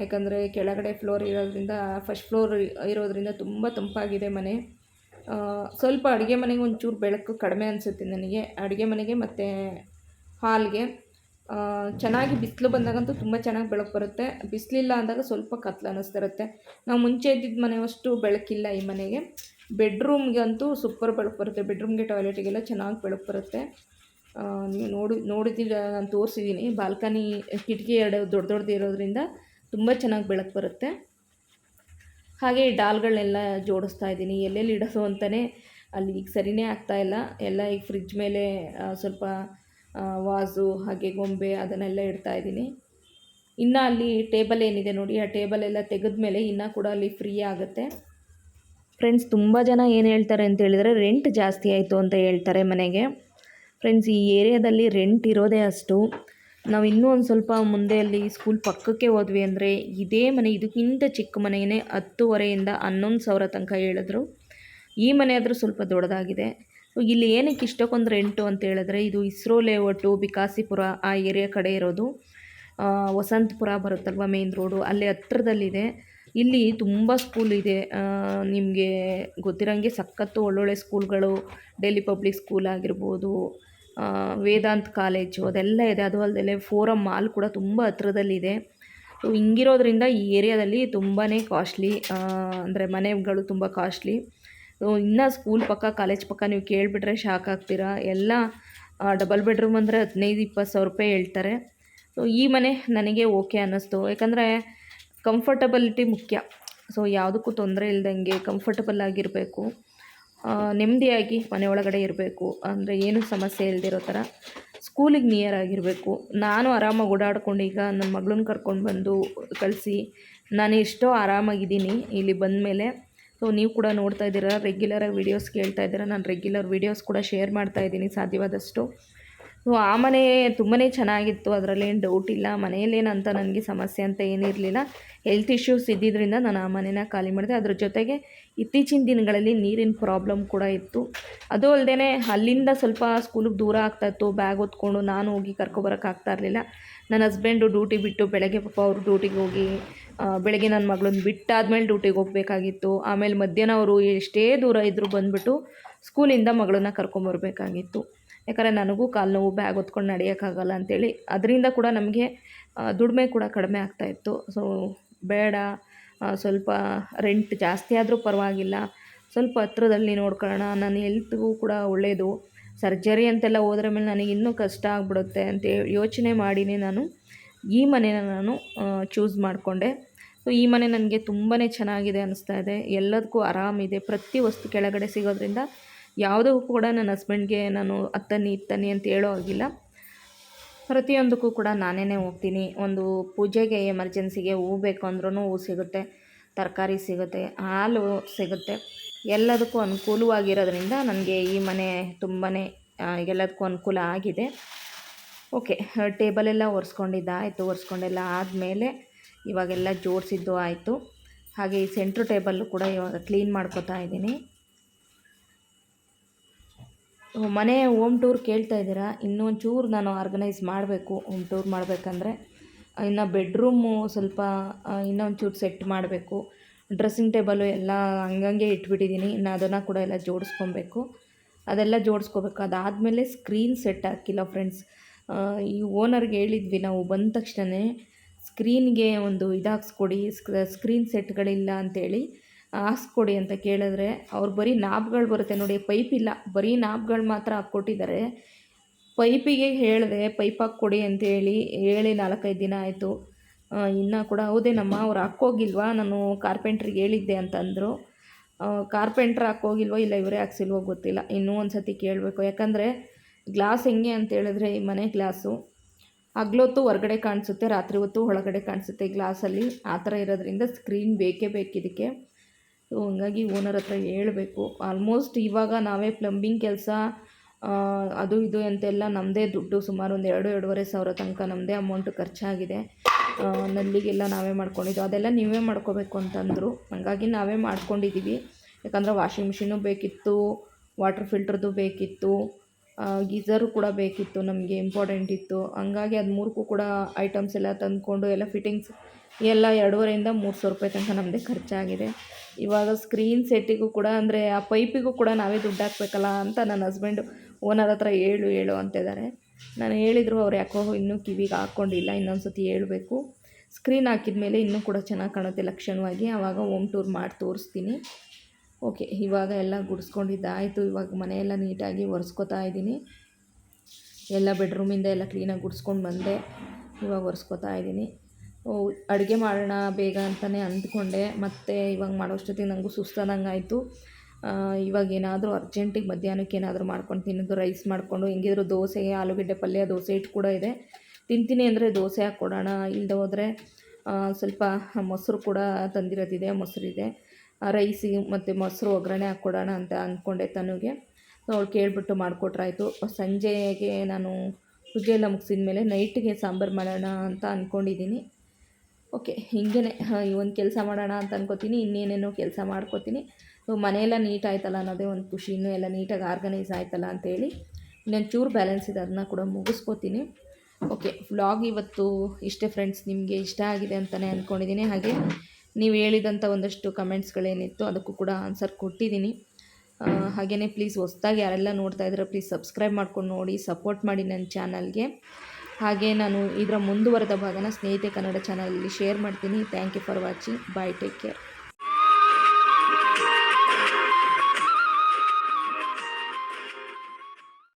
ಯಾಕಂದರೆ ಕೆಳಗಡೆ ಫ್ಲೋರ್ ಇರೋದ್ರಿಂದ, ಫಸ್ಟ್ ಫ್ಲೋರ್ ಇರೋದ್ರಿಂದ ತುಂಬ ತಂಪಾಗಿದೆ ಮನೆ. ಸ್ವಲ್ಪ ಅಡುಗೆ ಮನೆಗೆ ಒಂಚೂರು ಬೆಳಕು ಕಡಿಮೆ ಅನಿಸುತ್ತೆ ನನಗೆ. ಅಡುಗೆ ಮನೆಗೆ ಮತ್ತು ಹಾಲ್ಗೆ. ಚೆನ್ನಾಗಿ ಬಿಸಿಲು ಬಂದಾಗಂತೂ ತುಂಬ ಚೆನ್ನಾಗಿ ಬೆಳಕು ಬರುತ್ತೆ. ಬಿಸಿಲಿಲ್ಲ ಅಂದಾಗ ಸ್ವಲ್ಪ ಕತ್ಲು ಅನ್ನಿಸ್ತಿರುತ್ತೆ ನಾವು ಮುಂಚೆ ಇದ್ದಿದ್ದ ಮನೆಯಷ್ಟು ಬೆಳಕಿಲ್ಲ ಈ ಮನೆಗೆ. ಬೆಡ್ರೂಮ್ಗೆ ಅಂತೂ ಸೂಪರ್ ಬೆಳಕು ಬರುತ್ತೆ ಬೆಡ್ರೂಮ್ಗೆ ಟಾಯ್ಲೆಟಿಗೆಲ್ಲ ಚೆನ್ನಾಗಿ ಬೆಳಕು ಬರುತ್ತೆ ನೀವು ನೋಡಿ ನೋಡಿದ್ದೀರ ನಾನು ತೋರಿಸಿದ್ದೀನಿ ಬಾಲ್ಕನಿ ಕಿಟಕಿ ಎರಡು ದೊಡ್ಡ ದೊಡ್ಡದು ಇರೋದ್ರಿಂದ ತುಂಬ ಚೆನ್ನಾಗಿ ಬೆಳಕು ಬರುತ್ತೆ ಹಾಗೆ ಡಾಲ್ಗಳನ್ನೆಲ್ಲ ಜೋಡಿಸ್ತಾ ಇದ್ದೀನಿ. ಎಲ್ಲೆಲ್ಲಿ ಇಡೋದು ಅಂತಲೇ ಅಲ್ಲಿ ಈಗ ಸರಿನೇ ಆಗ್ತಾಯಿಲ್ಲ ಎಲ್ಲ ಈಗ ಫ್ರಿಜ್ ಮೇಲೆ ಸ್ವಲ್ಪ ವಾಸು, ಹಾಗೆ ಗೊಂಬೆ ಅದನ್ನೆಲ್ಲ ಇಡ್ತಾ ಇದ್ದೀನಿ. ಇನ್ನು ಅಲ್ಲಿ ಟೇಬಲ್ ಏನಿದೆ ನೋಡಿ. ಆ ಟೇಬಲ್ ಎಲ್ಲ ತೆಗೆದ್ಮೇಲೆ ಇನ್ನೂ ಕೂಡ ಅಲ್ಲಿ ಫ್ರೀ ಆಗುತ್ತೆ. ಫ್ರೆಂಡ್ಸ್ ತುಂಬ ಜನ ಏನು ಹೇಳ್ತಾರೆ ಅಂತ ಹೇಳಿದರೆ ರೆಂಟ್ ಜಾಸ್ತಿ ಆಯಿತು ಅಂತ ಹೇಳ್ತಾರೆ ಮನೆಗೆ. ಫ್ರೆಂಡ್ಸ್ ಈ ಏರಿಯಾದಲ್ಲಿ ರೆಂಟ್ ಇರೋದೇ ಅಷ್ಟು. ನಾವು ಇನ್ನೂ ಒಂದು ಸ್ವಲ್ಪ ಮುಂದೆ ಅಲ್ಲಿ ಸ್ಕೂಲ್ ಪಕ್ಕಕ್ಕೆ ಹೋದ್ವಿ ಅಂದರೆ, ಇದೇ ಮನೆ, ಇದಕ್ಕಿಂತ ಚಿಕ್ಕ ಮನೆಯೇ ಹತ್ತುವರೆಯಿಂದ ಹನ್ನೊಂದು ಸಾವಿರ ತನಕ ಹೇಳಿದ್ರು. ಈ ಮನೆ ಆದರೂ ಸ್ವಲ್ಪ ದೊಡ್ಡದಾಗಿದೆ. ಇಲ್ಲಿ ಏನಕ್ಕೆ ಇಷ್ಟಕ್ಕೊಂದು ರೆಂಟು ಅಂತ ಹೇಳಿದ್ರೆ, ಇದು ಇಸ್ರೋ ಲೇಔಟು ಬಿಕಾಸಿಪುರ ಆ ಏರಿಯಾ ಕಡೆ ಇರೋದು. ವಸಂತಪುರ ಬರುತ್ತಲ್ವ ಮೇನ್ ರೋಡು ಅಲ್ಲಿ ಹತ್ರದಲ್ಲಿದೆ. ಇಲ್ಲಿ ತುಂಬ ಸ್ಕೂಲ್ ಇದೆ. ನಿಮಗೆ ಗೊತ್ತಿರೋಂಗೆ ಸಖತ್ತು ಒಳ್ಳೊಳ್ಳೆ ಸ್ಕೂಲ್ಗಳು ಡೆಲ್ಲಿ ಪಬ್ಲಿಕ್ ಸ್ಕೂಲ್ ಆಗಿರ್ಬೋದು ವೇದಾಂತ್ ಕಾಲೇಜು ಅದೆಲ್ಲ ಇದೆ. ಅದು ಅಲ್ಲದೆ ಫೋರಮ್ ಮಾಲ್ ಕೂಡ ತುಂಬ ಹತ್ರದಲ್ಲಿದೆ. ಸೊ ಹಿಂಗಿರೋದ್ರಿಂದ ಈ ಏರಿಯಾದಲ್ಲಿ ತುಂಬಾ ಕಾಸ್ಟ್ಲಿ ಅಂದರೆ ಮನೆಗಳು ತುಂಬ ಕಾಸ್ಟ್ಲಿ ಸೊ ಇನ್ನು ಸ್ಕೂಲ್ ಪಕ್ಕ ಕಾಲೇಜ್ ಪಕ್ಕ ನೀವು ಕೇಳಿಬಿಟ್ರೆ ಶಾಕ್ ಆಗ್ತೀರಾ ಎಲ್ಲ ಡಬಲ್ ಬೆಡ್ರೂಮ್ ಅಂದರೆ ಹದಿನೈದು, ಇಪ್ಪತ್ತು ಸಾವಿರ ರೂಪಾಯಿ ಹೇಳ್ತಾರೆ. ಸೊ ಈ ಮನೆ ನನಗೆ ಓಕೆ ಅನ್ನಿಸ್ತು. ಯಾಕಂದರೆ ಕಂಫರ್ಟಬಲಿಟಿ ಮುಖ್ಯ. ಸೊ ಯಾವುದಕ್ಕೂ ತೊಂದರೆ ಇಲ್ದಂಗೆ ಕಂಫರ್ಟಬಲ್ ಆಗಿರಬೇಕು. ನೆಮ್ಮದಿಯಾಗಿ ಮನೆ ಒಳಗಡೆ ಇರಬೇಕು. ಅಂದರೆ ಏನೂ ಸಮಸ್ಯೆ ಇಲ್ದಿರೋ ಥರ ಸ್ಕೂಲಿಗೆ ನಿಯರ್ ಆಗಿರಬೇಕು. ನಾನು ಆರಾಮಾಗಿ ಓಡಾಡ್ಕೊಂಡು ಈಗ ನನ್ನ ಮಗಳನ್ನ ಕರ್ಕೊಂಡು ಬಂದು ಕಳಿಸಿ, ನಾನು ಎಷ್ಟೋ ಆರಾಮಾಗಿದ್ದೀನಿ ಇಲ್ಲಿ ಬಂದ ಮೇಲೆ ಸೊ ನೀವು ಕೂಡ ನೋಡ್ತಾ ಇದ್ದೀರಾ ರೆಗ್ಯುಲರಾಗಿ ವೀಡಿಯೋಸ್ ಕೇಳ್ತಾ ಇದ್ದೀರಾ. ನಾನು ರೆಗ್ಯುಲರ್ ವೀಡಿಯೋಸ್ ಕೂಡ ಶೇರ್ ಮಾಡ್ತಾ ಇದ್ದೀನಿ, ಸಾಧ್ಯವಾದಷ್ಟು. ಸೊ ಆ ಮನೆ ತುಂಬಾ ಚೆನ್ನಾಗಿತ್ತು. ಅದರಲ್ಲೇನು ಡೌಟ್ ಇಲ್ಲ. ಮನೆಯಲ್ಲೇನಂತ ನನಗೆ ಸಮಸ್ಯೆ ಅಂತ ಏನಿರಲಿಲ್ಲ ಹೆಲ್ತ್ ಇಶ್ಯೂಸ್ ಇದ್ದಿದ್ದರಿಂದ ನಾನು ಆ ಮನೇನ ಖಾಲಿ ಮಾಡಿದೆ. ಅದ್ರ ಜೊತೆಗೆ ಇತ್ತೀಚಿನ ದಿನಗಳಲ್ಲಿ ನೀರಿನ ಪ್ರಾಬ್ಲಮ್ ಕೂಡ ಇತ್ತು. ಅದು ಅಲ್ಲದೆ ಅಲ್ಲಿಂದ ಸ್ವಲ್ಪ ಸ್ಕೂಲಿಗೆ ದೂರ ಆಗ್ತಾಯಿತ್ತು ಬ್ಯಾಗ್ ಹೊತ್ಕೊಂಡು ನಾನು ಹೋಗಿ ಕರ್ಕೊಬರೋಕ್ಕಾಗ್ತಾ ಇರಲಿಲ್ಲ. ನನ್ನ ಹಸ್ಬೆಂಡು ಡ್ಯೂಟಿ ಬಿಟ್ಟು ಬೆಳಗ್ಗೆ ಪಾಪ ಅವರು ಡ್ಯೂಟಿಗೆ ಹೋಗಿ ಬೆಳಗ್ಗೆ ನನ್ನ ಮಗಳನ್ನ ಬಿಟ್ಟಾದ್ಮೇಲೆ ಡ್ಯೂಟಿಗೆ ಹೋಗಬೇಕಾಗಿತ್ತು. ಆಮೇಲೆ ಮಧ್ಯಾಹ್ನ ಅವರು ಎಷ್ಟೇ ದೂರ ಇದ್ದರೂ ಬಂದುಬಿಟ್ಟು ಸ್ಕೂಲಿಂದ ಮಗಳನ್ನ ಕರ್ಕೊಂಬರ್ಬೇಕಾಗಿತ್ತು ಯಾಕಂದರೆ ನನಗೂ ಕಾಲು ನೋವು, ಬ್ಯಾಗ್ ಹೊತ್ಕೊಂಡು ನಡೆಯೋಕ್ಕಾಗಲ್ಲ ಅಂತೇಳಿ. ಅದರಿಂದ ಕೂಡ ನಮಗೆ ದುಡಿಮೆ ಕೂಡ ಕಡಿಮೆ ಆಗ್ತಾಯಿತ್ತು ಸೊ ಬೇಡ ಸ್ವಲ್ಪ ರೆಂಟ್ ಜಾಸ್ತಿ ಆದರೂ ಪರವಾಗಿಲ್ಲ. ಸ್ವಲ್ಪ ಹತ್ರದಲ್ಲಿ ನೋಡ್ಕೊಳ್ಳೋಣ. ನನ್ನ ಹೆಲ್ತ್ಗೂ ಕೂಡ ಒಳ್ಳೆಯದು ಸರ್ಜರಿ ಅಂತೆಲ್ಲ ಹೋದ್ರ ಮೇಲೆ ನನಗೆ ಇನ್ನೂ ಕಷ್ಟ ಆಗಿಬಿಡುತ್ತೆ ಅಂತ ಯೋಚನೆ ಮಾಡಿನೇ ನಾನು ಈ ಮನೇನ ನಾನು ಚೂಸ್ ಮಾಡಿಕೊಂಡೆ. ಸೊ ಈ ಮನೆ ನನಗೆ ತುಂಬಾ ಚೆನ್ನಾಗಿದೆ ಅನ್ನಿಸ್ತಾ ಇದೆ. ಎಲ್ಲದಕ್ಕೂ ಆರಾಮಿದೆ. ಪ್ರತಿ ವಸ್ತು ಕೆಳಗಡೆ ಸಿಗೋದ್ರಿಂದ ಯಾವುದಕ್ಕೂ ಕೂಡ ನನ್ನ ಹಸ್ಬೆಂಡ್ಗೆ ನಾನು ಅತ್ತನಿ, ಇತ್ತನಿ ಅಂತ ಹೇಳೋ ಆಗಿಲ್ಲ ಪ್ರತಿಯೊಂದಕ್ಕೂ ಕೂಡ ನಾನೇ ಹೋಗ್ತೀನಿ. ಒಂದು ಪೂಜೆಗೆ ಎಮರ್ಜೆನ್ಸಿಗೆ ಹೂ ಬೇಕು ಅಂದ್ರೂ ಹೂ ಸಿಗುತ್ತೆ, ತರಕಾರಿ ಸಿಗುತ್ತೆ, ಹಾಲು ಸಿಗುತ್ತೆ. ಎಲ್ಲದಕ್ಕೂ ಅನುಕೂಲವಾಗಿರೋದ್ರಿಂದ ನನಗೆ ಈ ಮನೆ ತುಂಬಾ ಎಲ್ಲದಕ್ಕೂ ಅನುಕೂಲ ಆಗಿದೆ. ಓಕೆ ಟೇಬಲೆಲ್ಲ ಒರೆಸ್ಕೊಂಡಿದ್ದಾಯಿತು ಒರೆಸ್ಕೊಂಡೆಲ್ಲ ಆದಮೇಲೆ ಇವಾಗೆಲ್ಲ ಜೋಡಿಸಿದ್ದು ಆಯಿತು. ಹಾಗೆ ಈ ಸೆಂಟ್ರ್ ಟೇಬಲ್ಲು ಕೂಡ ಇವಾಗ ಕ್ಲೀನ್ ಮಾಡ್ಕೋತಾ ಇದ್ದೀನಿ. ಮನೆ ಹೋಮ್ ಟೂರ್ ಕೇಳ್ತಾ ಇದ್ದೀರಾ? ಇನ್ನೊಂಚೂರು ನಾನು ಆರ್ಗನೈಸ್ ಮಾಡಬೇಕು, ಹೋಮ್ ಟೂರ್ ಮಾಡಬೇಕಂದ್ರೆ. ಇನ್ನು ಬೆಡ್ರೂಮು ಸ್ವಲ್ಪ ಇನ್ನೊಂಚೂರು ಸೆಟ್ ಮಾಡಬೇಕು. ಡ್ರೆಸ್ಸಿಂಗ್ ಟೇಬಲು ಎಲ್ಲ ಹಂಗಂಗೆ ಇಟ್ಬಿಟ್ಟಿದ್ದೀನಿ. ಇನ್ನು ಅದನ್ನು ಕೂಡ ಎಲ್ಲ ಜೋಡಿಸ್ಕೊಬೇಕು. ಅದೆಲ್ಲ ಜೋಡಿಸ್ಕೋಬೇಕು. ಅದಾದಮೇಲೆ ಸ್ಕ್ರೀನ್ ಸೆಟ್ ಹಾಕಿಲ್ಲ ಫ್ರೆಂಡ್ಸ್ ಈ ಓನರ್ಗೆ ಹೇಳಿದ್ವಿ, ನಾವು ಬಂದ ತಕ್ಷಣವೇ ಸ್ಕ್ರೀನ್ಗೆ ಒಂದು ಇದಾಗಿಸ್ಕೊಡಿ. ಸ್ಕ್ರೀನ್ ಸೆಟ್ಗಳಿಲ್ಲ ಅಂತೇಳಿ. ಹಾಕ್ಸ್ಕೊಡಿ ಅಂತ ಕೇಳಿದ್ರೆ ಅವ್ರು ಬರೀ ನಾಬ್ಗಳು ಬರುತ್ತೆ ನೋಡಿ, ಪೈಪ್ ಇಲ್ಲ, ಬರೀ ನಾಬ್ಗಳು ಮಾತ್ರ ಹಾಕ್ಕೊಟ್ಟಿದ್ದಾರೆ. ಪೈಪಿಗೆ ಹೇಳಿದೆ, ಪೈಪ್ ಹಾಕ್ಕೊಡಿ ಅಂತೇಳಿ ಹೇಳಿ ನಾಲ್ಕೈದು ದಿನ ಆಯಿತು. ಇನ್ನೂ ಕೂಡ ಹೌದೇನಮ್ಮ ಅವ್ರು ಹಾಕ್ಕೋಗಿಲ್ವಾ? ನಾನು ಕಾರ್ಪೆಂಟ್ರಿಗೆ ಹೇಳಿದ್ದೆ ಅಂತಂದರು. ಕಾರ್ಪೆಂಟ್ರ್ ಹಾಕ್ಕೋಗಿಲ್ವೋ ಇಲ್ಲ ಇವರೇ ಹಾಕ್ಸಿಲ್ವೋ ಗೊತ್ತಿಲ್ಲ. ಇನ್ನೂ ಒಂದು ಸತಿ ಕೇಳಬೇಕು. ಯಾಕಂದರೆ ಗ್ಲಾಸ್ ಹೆಂಗೆ ಅಂತೇಳಿದ್ರೆ ಈ ಮನೆ ಗ್ಲಾಸು. ಹಗ್ಲೊತ್ತು ಹೊರಗಡೆ ಕಾಣಿಸುತ್ತೆ, ರಾತ್ರಿ ಹೊತ್ತು ಒಳಗಡೆ ಕಾಣಿಸುತ್ತೆ ಗ್ಲಾಸಲ್ಲಿ. ಆ ಥರ ಇರೋದ್ರಿಂದ ಸ್ಕ್ರೀನ್ ಬೇಕೇ ಬೇಕು ಇದಕ್ಕೆ ಸೊ ಹಂಗಾಗಿ ಓನರ್ ಹತ್ರ ಹೇಳಬೇಕು. ಆಲ್ಮೋಸ್ಟ್ ಇವಾಗ ನಾವೇ ಪ್ಲಂಬಿಂಗ್ ಕೆಲಸ ಅದು ಇದು ಅಂತೆಲ್ಲ ನಮ್ಮದೇ ದುಡ್ಡು ಸುಮಾರು ಒಂದು ಎರಡು, ಎರಡೂವರೆ ಸಾವಿರ ತನಕ ನಮ್ಮದೇ ಅಮೌಂಟ್ ಖರ್ಚಾಗಿದೆ. ನಲ್ಲಿಗೆಲ್ಲ ನಾವೇ ಮಾಡ್ಕೊಂಡಿದ್ದು. ಅದೆಲ್ಲ ನೀವೇ ಮಾಡ್ಕೋಬೇಕು ಅಂತಂದರು. ಹಾಗಾಗಿ ನಾವೇ ಮಾಡ್ಕೊಂಡಿದ್ದೀವಿ ಯಾಕಂದರೆ ವಾಷಿಂಗ್ ಮಿಷಿನು ಬೇಕಿತ್ತು ವಾಟರ್ ಫಿಲ್ಟ್ರದ್ದು ಬೇಕಿತ್ತು ಗೀಝರು ಕೂಡ ಬೇಕಿತ್ತು ನಮಗೆ ಇಂಪಾರ್ಟೆಂಟ್ ಇತ್ತು. ಹಂಗಾಗಿ ಅದು ಮೂರಕ್ಕೂ ಕೂಡ ಐಟಮ್ಸ್ ಎಲ್ಲ ತಂದ್ಕೊಂಡು, ಎಲ್ಲ ಫಿಟ್ಟಿಂಗ್ಸ್ ಎಲ್ಲ ಎರಡೂವರೆಯಿಂದ ಮೂರು ಸಾವಿರ ರೂಪಾಯಿ ತನಕ ನಮ್ಮದೇ ಖರ್ಚಾಗಿದೆ. ಇವಾಗ ಸ್ಕ್ರೀನ್ ಸೆಟ್ಟಿಗೂ ಕೂಡ ಅಂದರೆ ಆ ಪೈಪಿಗೂ ಕೂಡ ನಾವೇ ದುಡ್ಡು ಹಾಕ್ಬೇಕಲ್ಲ ಅಂತ ನನ್ನ ಹಸ್ಬೆಂಡು ಓನರ್ ಹತ್ರ ಹೇಳು ಹೇಳು ಅಂತಿದ್ದಾರೆ. ನಾನು ಹೇಳಿದ್ರು ಅವ್ರು ಯಾಕೋ ಇನ್ನೂ ಕಿವಿಗೆ ಹಾಕ್ಕೊಂಡಿಲ್ಲ ಇನ್ನೊಂದು ಸತಿ ಹೇಳಬೇಕು. ಸ್ಕ್ರೀನ್ ಹಾಕಿದ ಮೇಲೆ ಇನ್ನೂ ಕೂಡ ಚೆನ್ನಾಗಿ ಕಾಣುತ್ತೆ ಲಕ್ಷಣವಾಗಿ. ಆವಾಗ ಹೋಮ್ ಟೂರ್ ಮಾಡಿ ತೋರಿಸ್ತೀನಿ. ಓಕೆ ಇವಾಗ ಎಲ್ಲ ಗುಡಿಸ್ಕೊಂಡಿದ್ದಾಯಿತು. ಇವಾಗ ಮನೆಯೆಲ್ಲ ನೀಟಾಗಿ ಒರೆಸ್ಕೊತಾ ಇದ್ದೀನಿ. ಎಲ್ಲ ಬೆಡ್ರೂಮಿಂದ ಎಲ್ಲ ಕ್ಲೀನಾಗಿ ಗುಡಿಸ್ಕೊಂಡು ಬಂದೆ. ಇವಾಗ ಒರೆಸ್ಕೊತಾ ಇದ್ದೀನಿ. ಅಡುಗೆ ಮಾಡೋಣ ಬೇಗ ಅಂತಲೇ ಅಂದ್ಕೊಂಡೆ. ಮತ್ತು ಇವಾಗ ಮಾಡೋಷ್ಟೊತ್ತಿಗೆ ನನಗೂ ಸುಸ್ತಾದಂಗೆ ಆಯಿತು ಇವಾಗ ಏನಾದರೂ ಅರ್ಜೆಂಟಿಗೆ ಮಧ್ಯಾಹ್ನಕ್ಕೆ ಏನಾದರೂ ಮಾಡ್ಕೊಂಡು ತಿನ್ನೋದು ರೈಸ್ ಮಾಡಿಕೊಂಡು, ಹೆಂಗಿದ್ರು ದೋಸೆಗೆ ಆಲೂಗಡ್ಡೆ ಪಲ್ಯ, ದೋಸೆ ಹಿಟ್ಟು ಕೂಡ ಇದೆ. ತಿಂತೀನಿ ಅಂದರೆ ದೋಸೆ ಹಾಕ್ಕೊಡೋಣ ಇಲ್ಲದೆ ಹೋದರೆ ಸ್ವಲ್ಪ ಮೊಸರು ಕೂಡ ತಂದಿರೋದಿದೆ, ಮೊಸರಿದೆ. ರೈಸಿಗೆ ಮತ್ತು ಮೊಸರು ಒಗ್ಗರಣೆ ಹಾಕ್ಕೊಡೋಣ ಅಂತ ಅಂದ್ಕೊಂಡೆ ತನುಗೆ. ಅವಳು ಕೇಳಿಬಿಟ್ಟು ಮಾಡಿಕೊಟ್ರಾಯ್ತು. ಸಂಜೆಗೆ ನಾನು ಪೂಜೆ ಎಲ್ಲ ಮುಗಿಸಿದ ಮೇಲೆ ನೈಟಿಗೆ ಸಾಂಬಾರು ಮಾಡೋಣ ಅಂತ ಅಂದ್ಕೊಂಡಿದ್ದೀನಿ. ಓಕೆ ಹಿಂಗೇ ಈ ಒಂದು ಕೆಲಸ ಮಾಡೋಣ ಅಂತ ಅನ್ಕೋತೀನಿ, ಇನ್ನೇನೇನೋ ಕೆಲಸ ಮಾಡ್ಕೋತೀನಿ. ಮನೆಯೆಲ್ಲ ನೀಟ್ ಆಯ್ತಲ್ಲ ಅನ್ನೋದೇ ಒಂದು ಖುಷಿ, ಇನ್ನೂ ಎಲ್ಲ ನೀಟಾಗಿ ಆರ್ಗನೈಸ್ ಆಯ್ತಲ್ಲ ಅಂತೇಳಿ ಇನ್ನೊಂದು ಚೂರು ಬ್ಯಾಲೆನ್ಸ್ ಇದೆ ಅದನ್ನ ಕೂಡ ಮುಗಿಸ್ಕೋತೀನಿ. ಓಕೆ ವ್ಲಾಗ್ ಇವತ್ತು ಇಷ್ಟೇ ಫ್ರೆಂಡ್ಸ್ ನಿಮಗೆ ಇಷ್ಟ ಆಗಿದೆ ಅಂತಲೇ ಅಂದ್ಕೊಂಡಿದ್ದೀನಿ ಹಾಗೆ ನೀವು ಹೇಳಿದಂಥ ಒಂದಷ್ಟು ಕಮೆಂಟ್ಸ್ಗಳೇನಿತ್ತು ಅದಕ್ಕೂ ಕೂಡ ಆನ್ಸರ್ ಕೊಟ್ಟಿದ್ದೀನಿ ಹಾಗೆಯೇ ಪ್ಲೀಸ್ ಹೊಸ್ದಾಗಿ ಯಾರೆಲ್ಲ ನೋಡ್ತಾ ಇದ್ದಾರೆ ಪ್ಲೀಸ್ ಸಬ್ಸ್ಕ್ರೈಬ್ ಮಾಡ್ಕೊಂಡು ನೋಡಿ ಸಪೋರ್ಟ್ ಮಾಡಿ ನನ್ನ ಚಾನಲ್ಗೆ ಹಾಗೆ ನಾನು ಇದರ ಮುಂದುವರೆದ ಭಾಗನ ಸ್ನೇಹಿತೆ ಕನ್ನಡ ಚಾನಲಲ್ಲಿ ಶೇರ್ ಮಾಡ್ತೀನಿ. Thank you for watching bye take care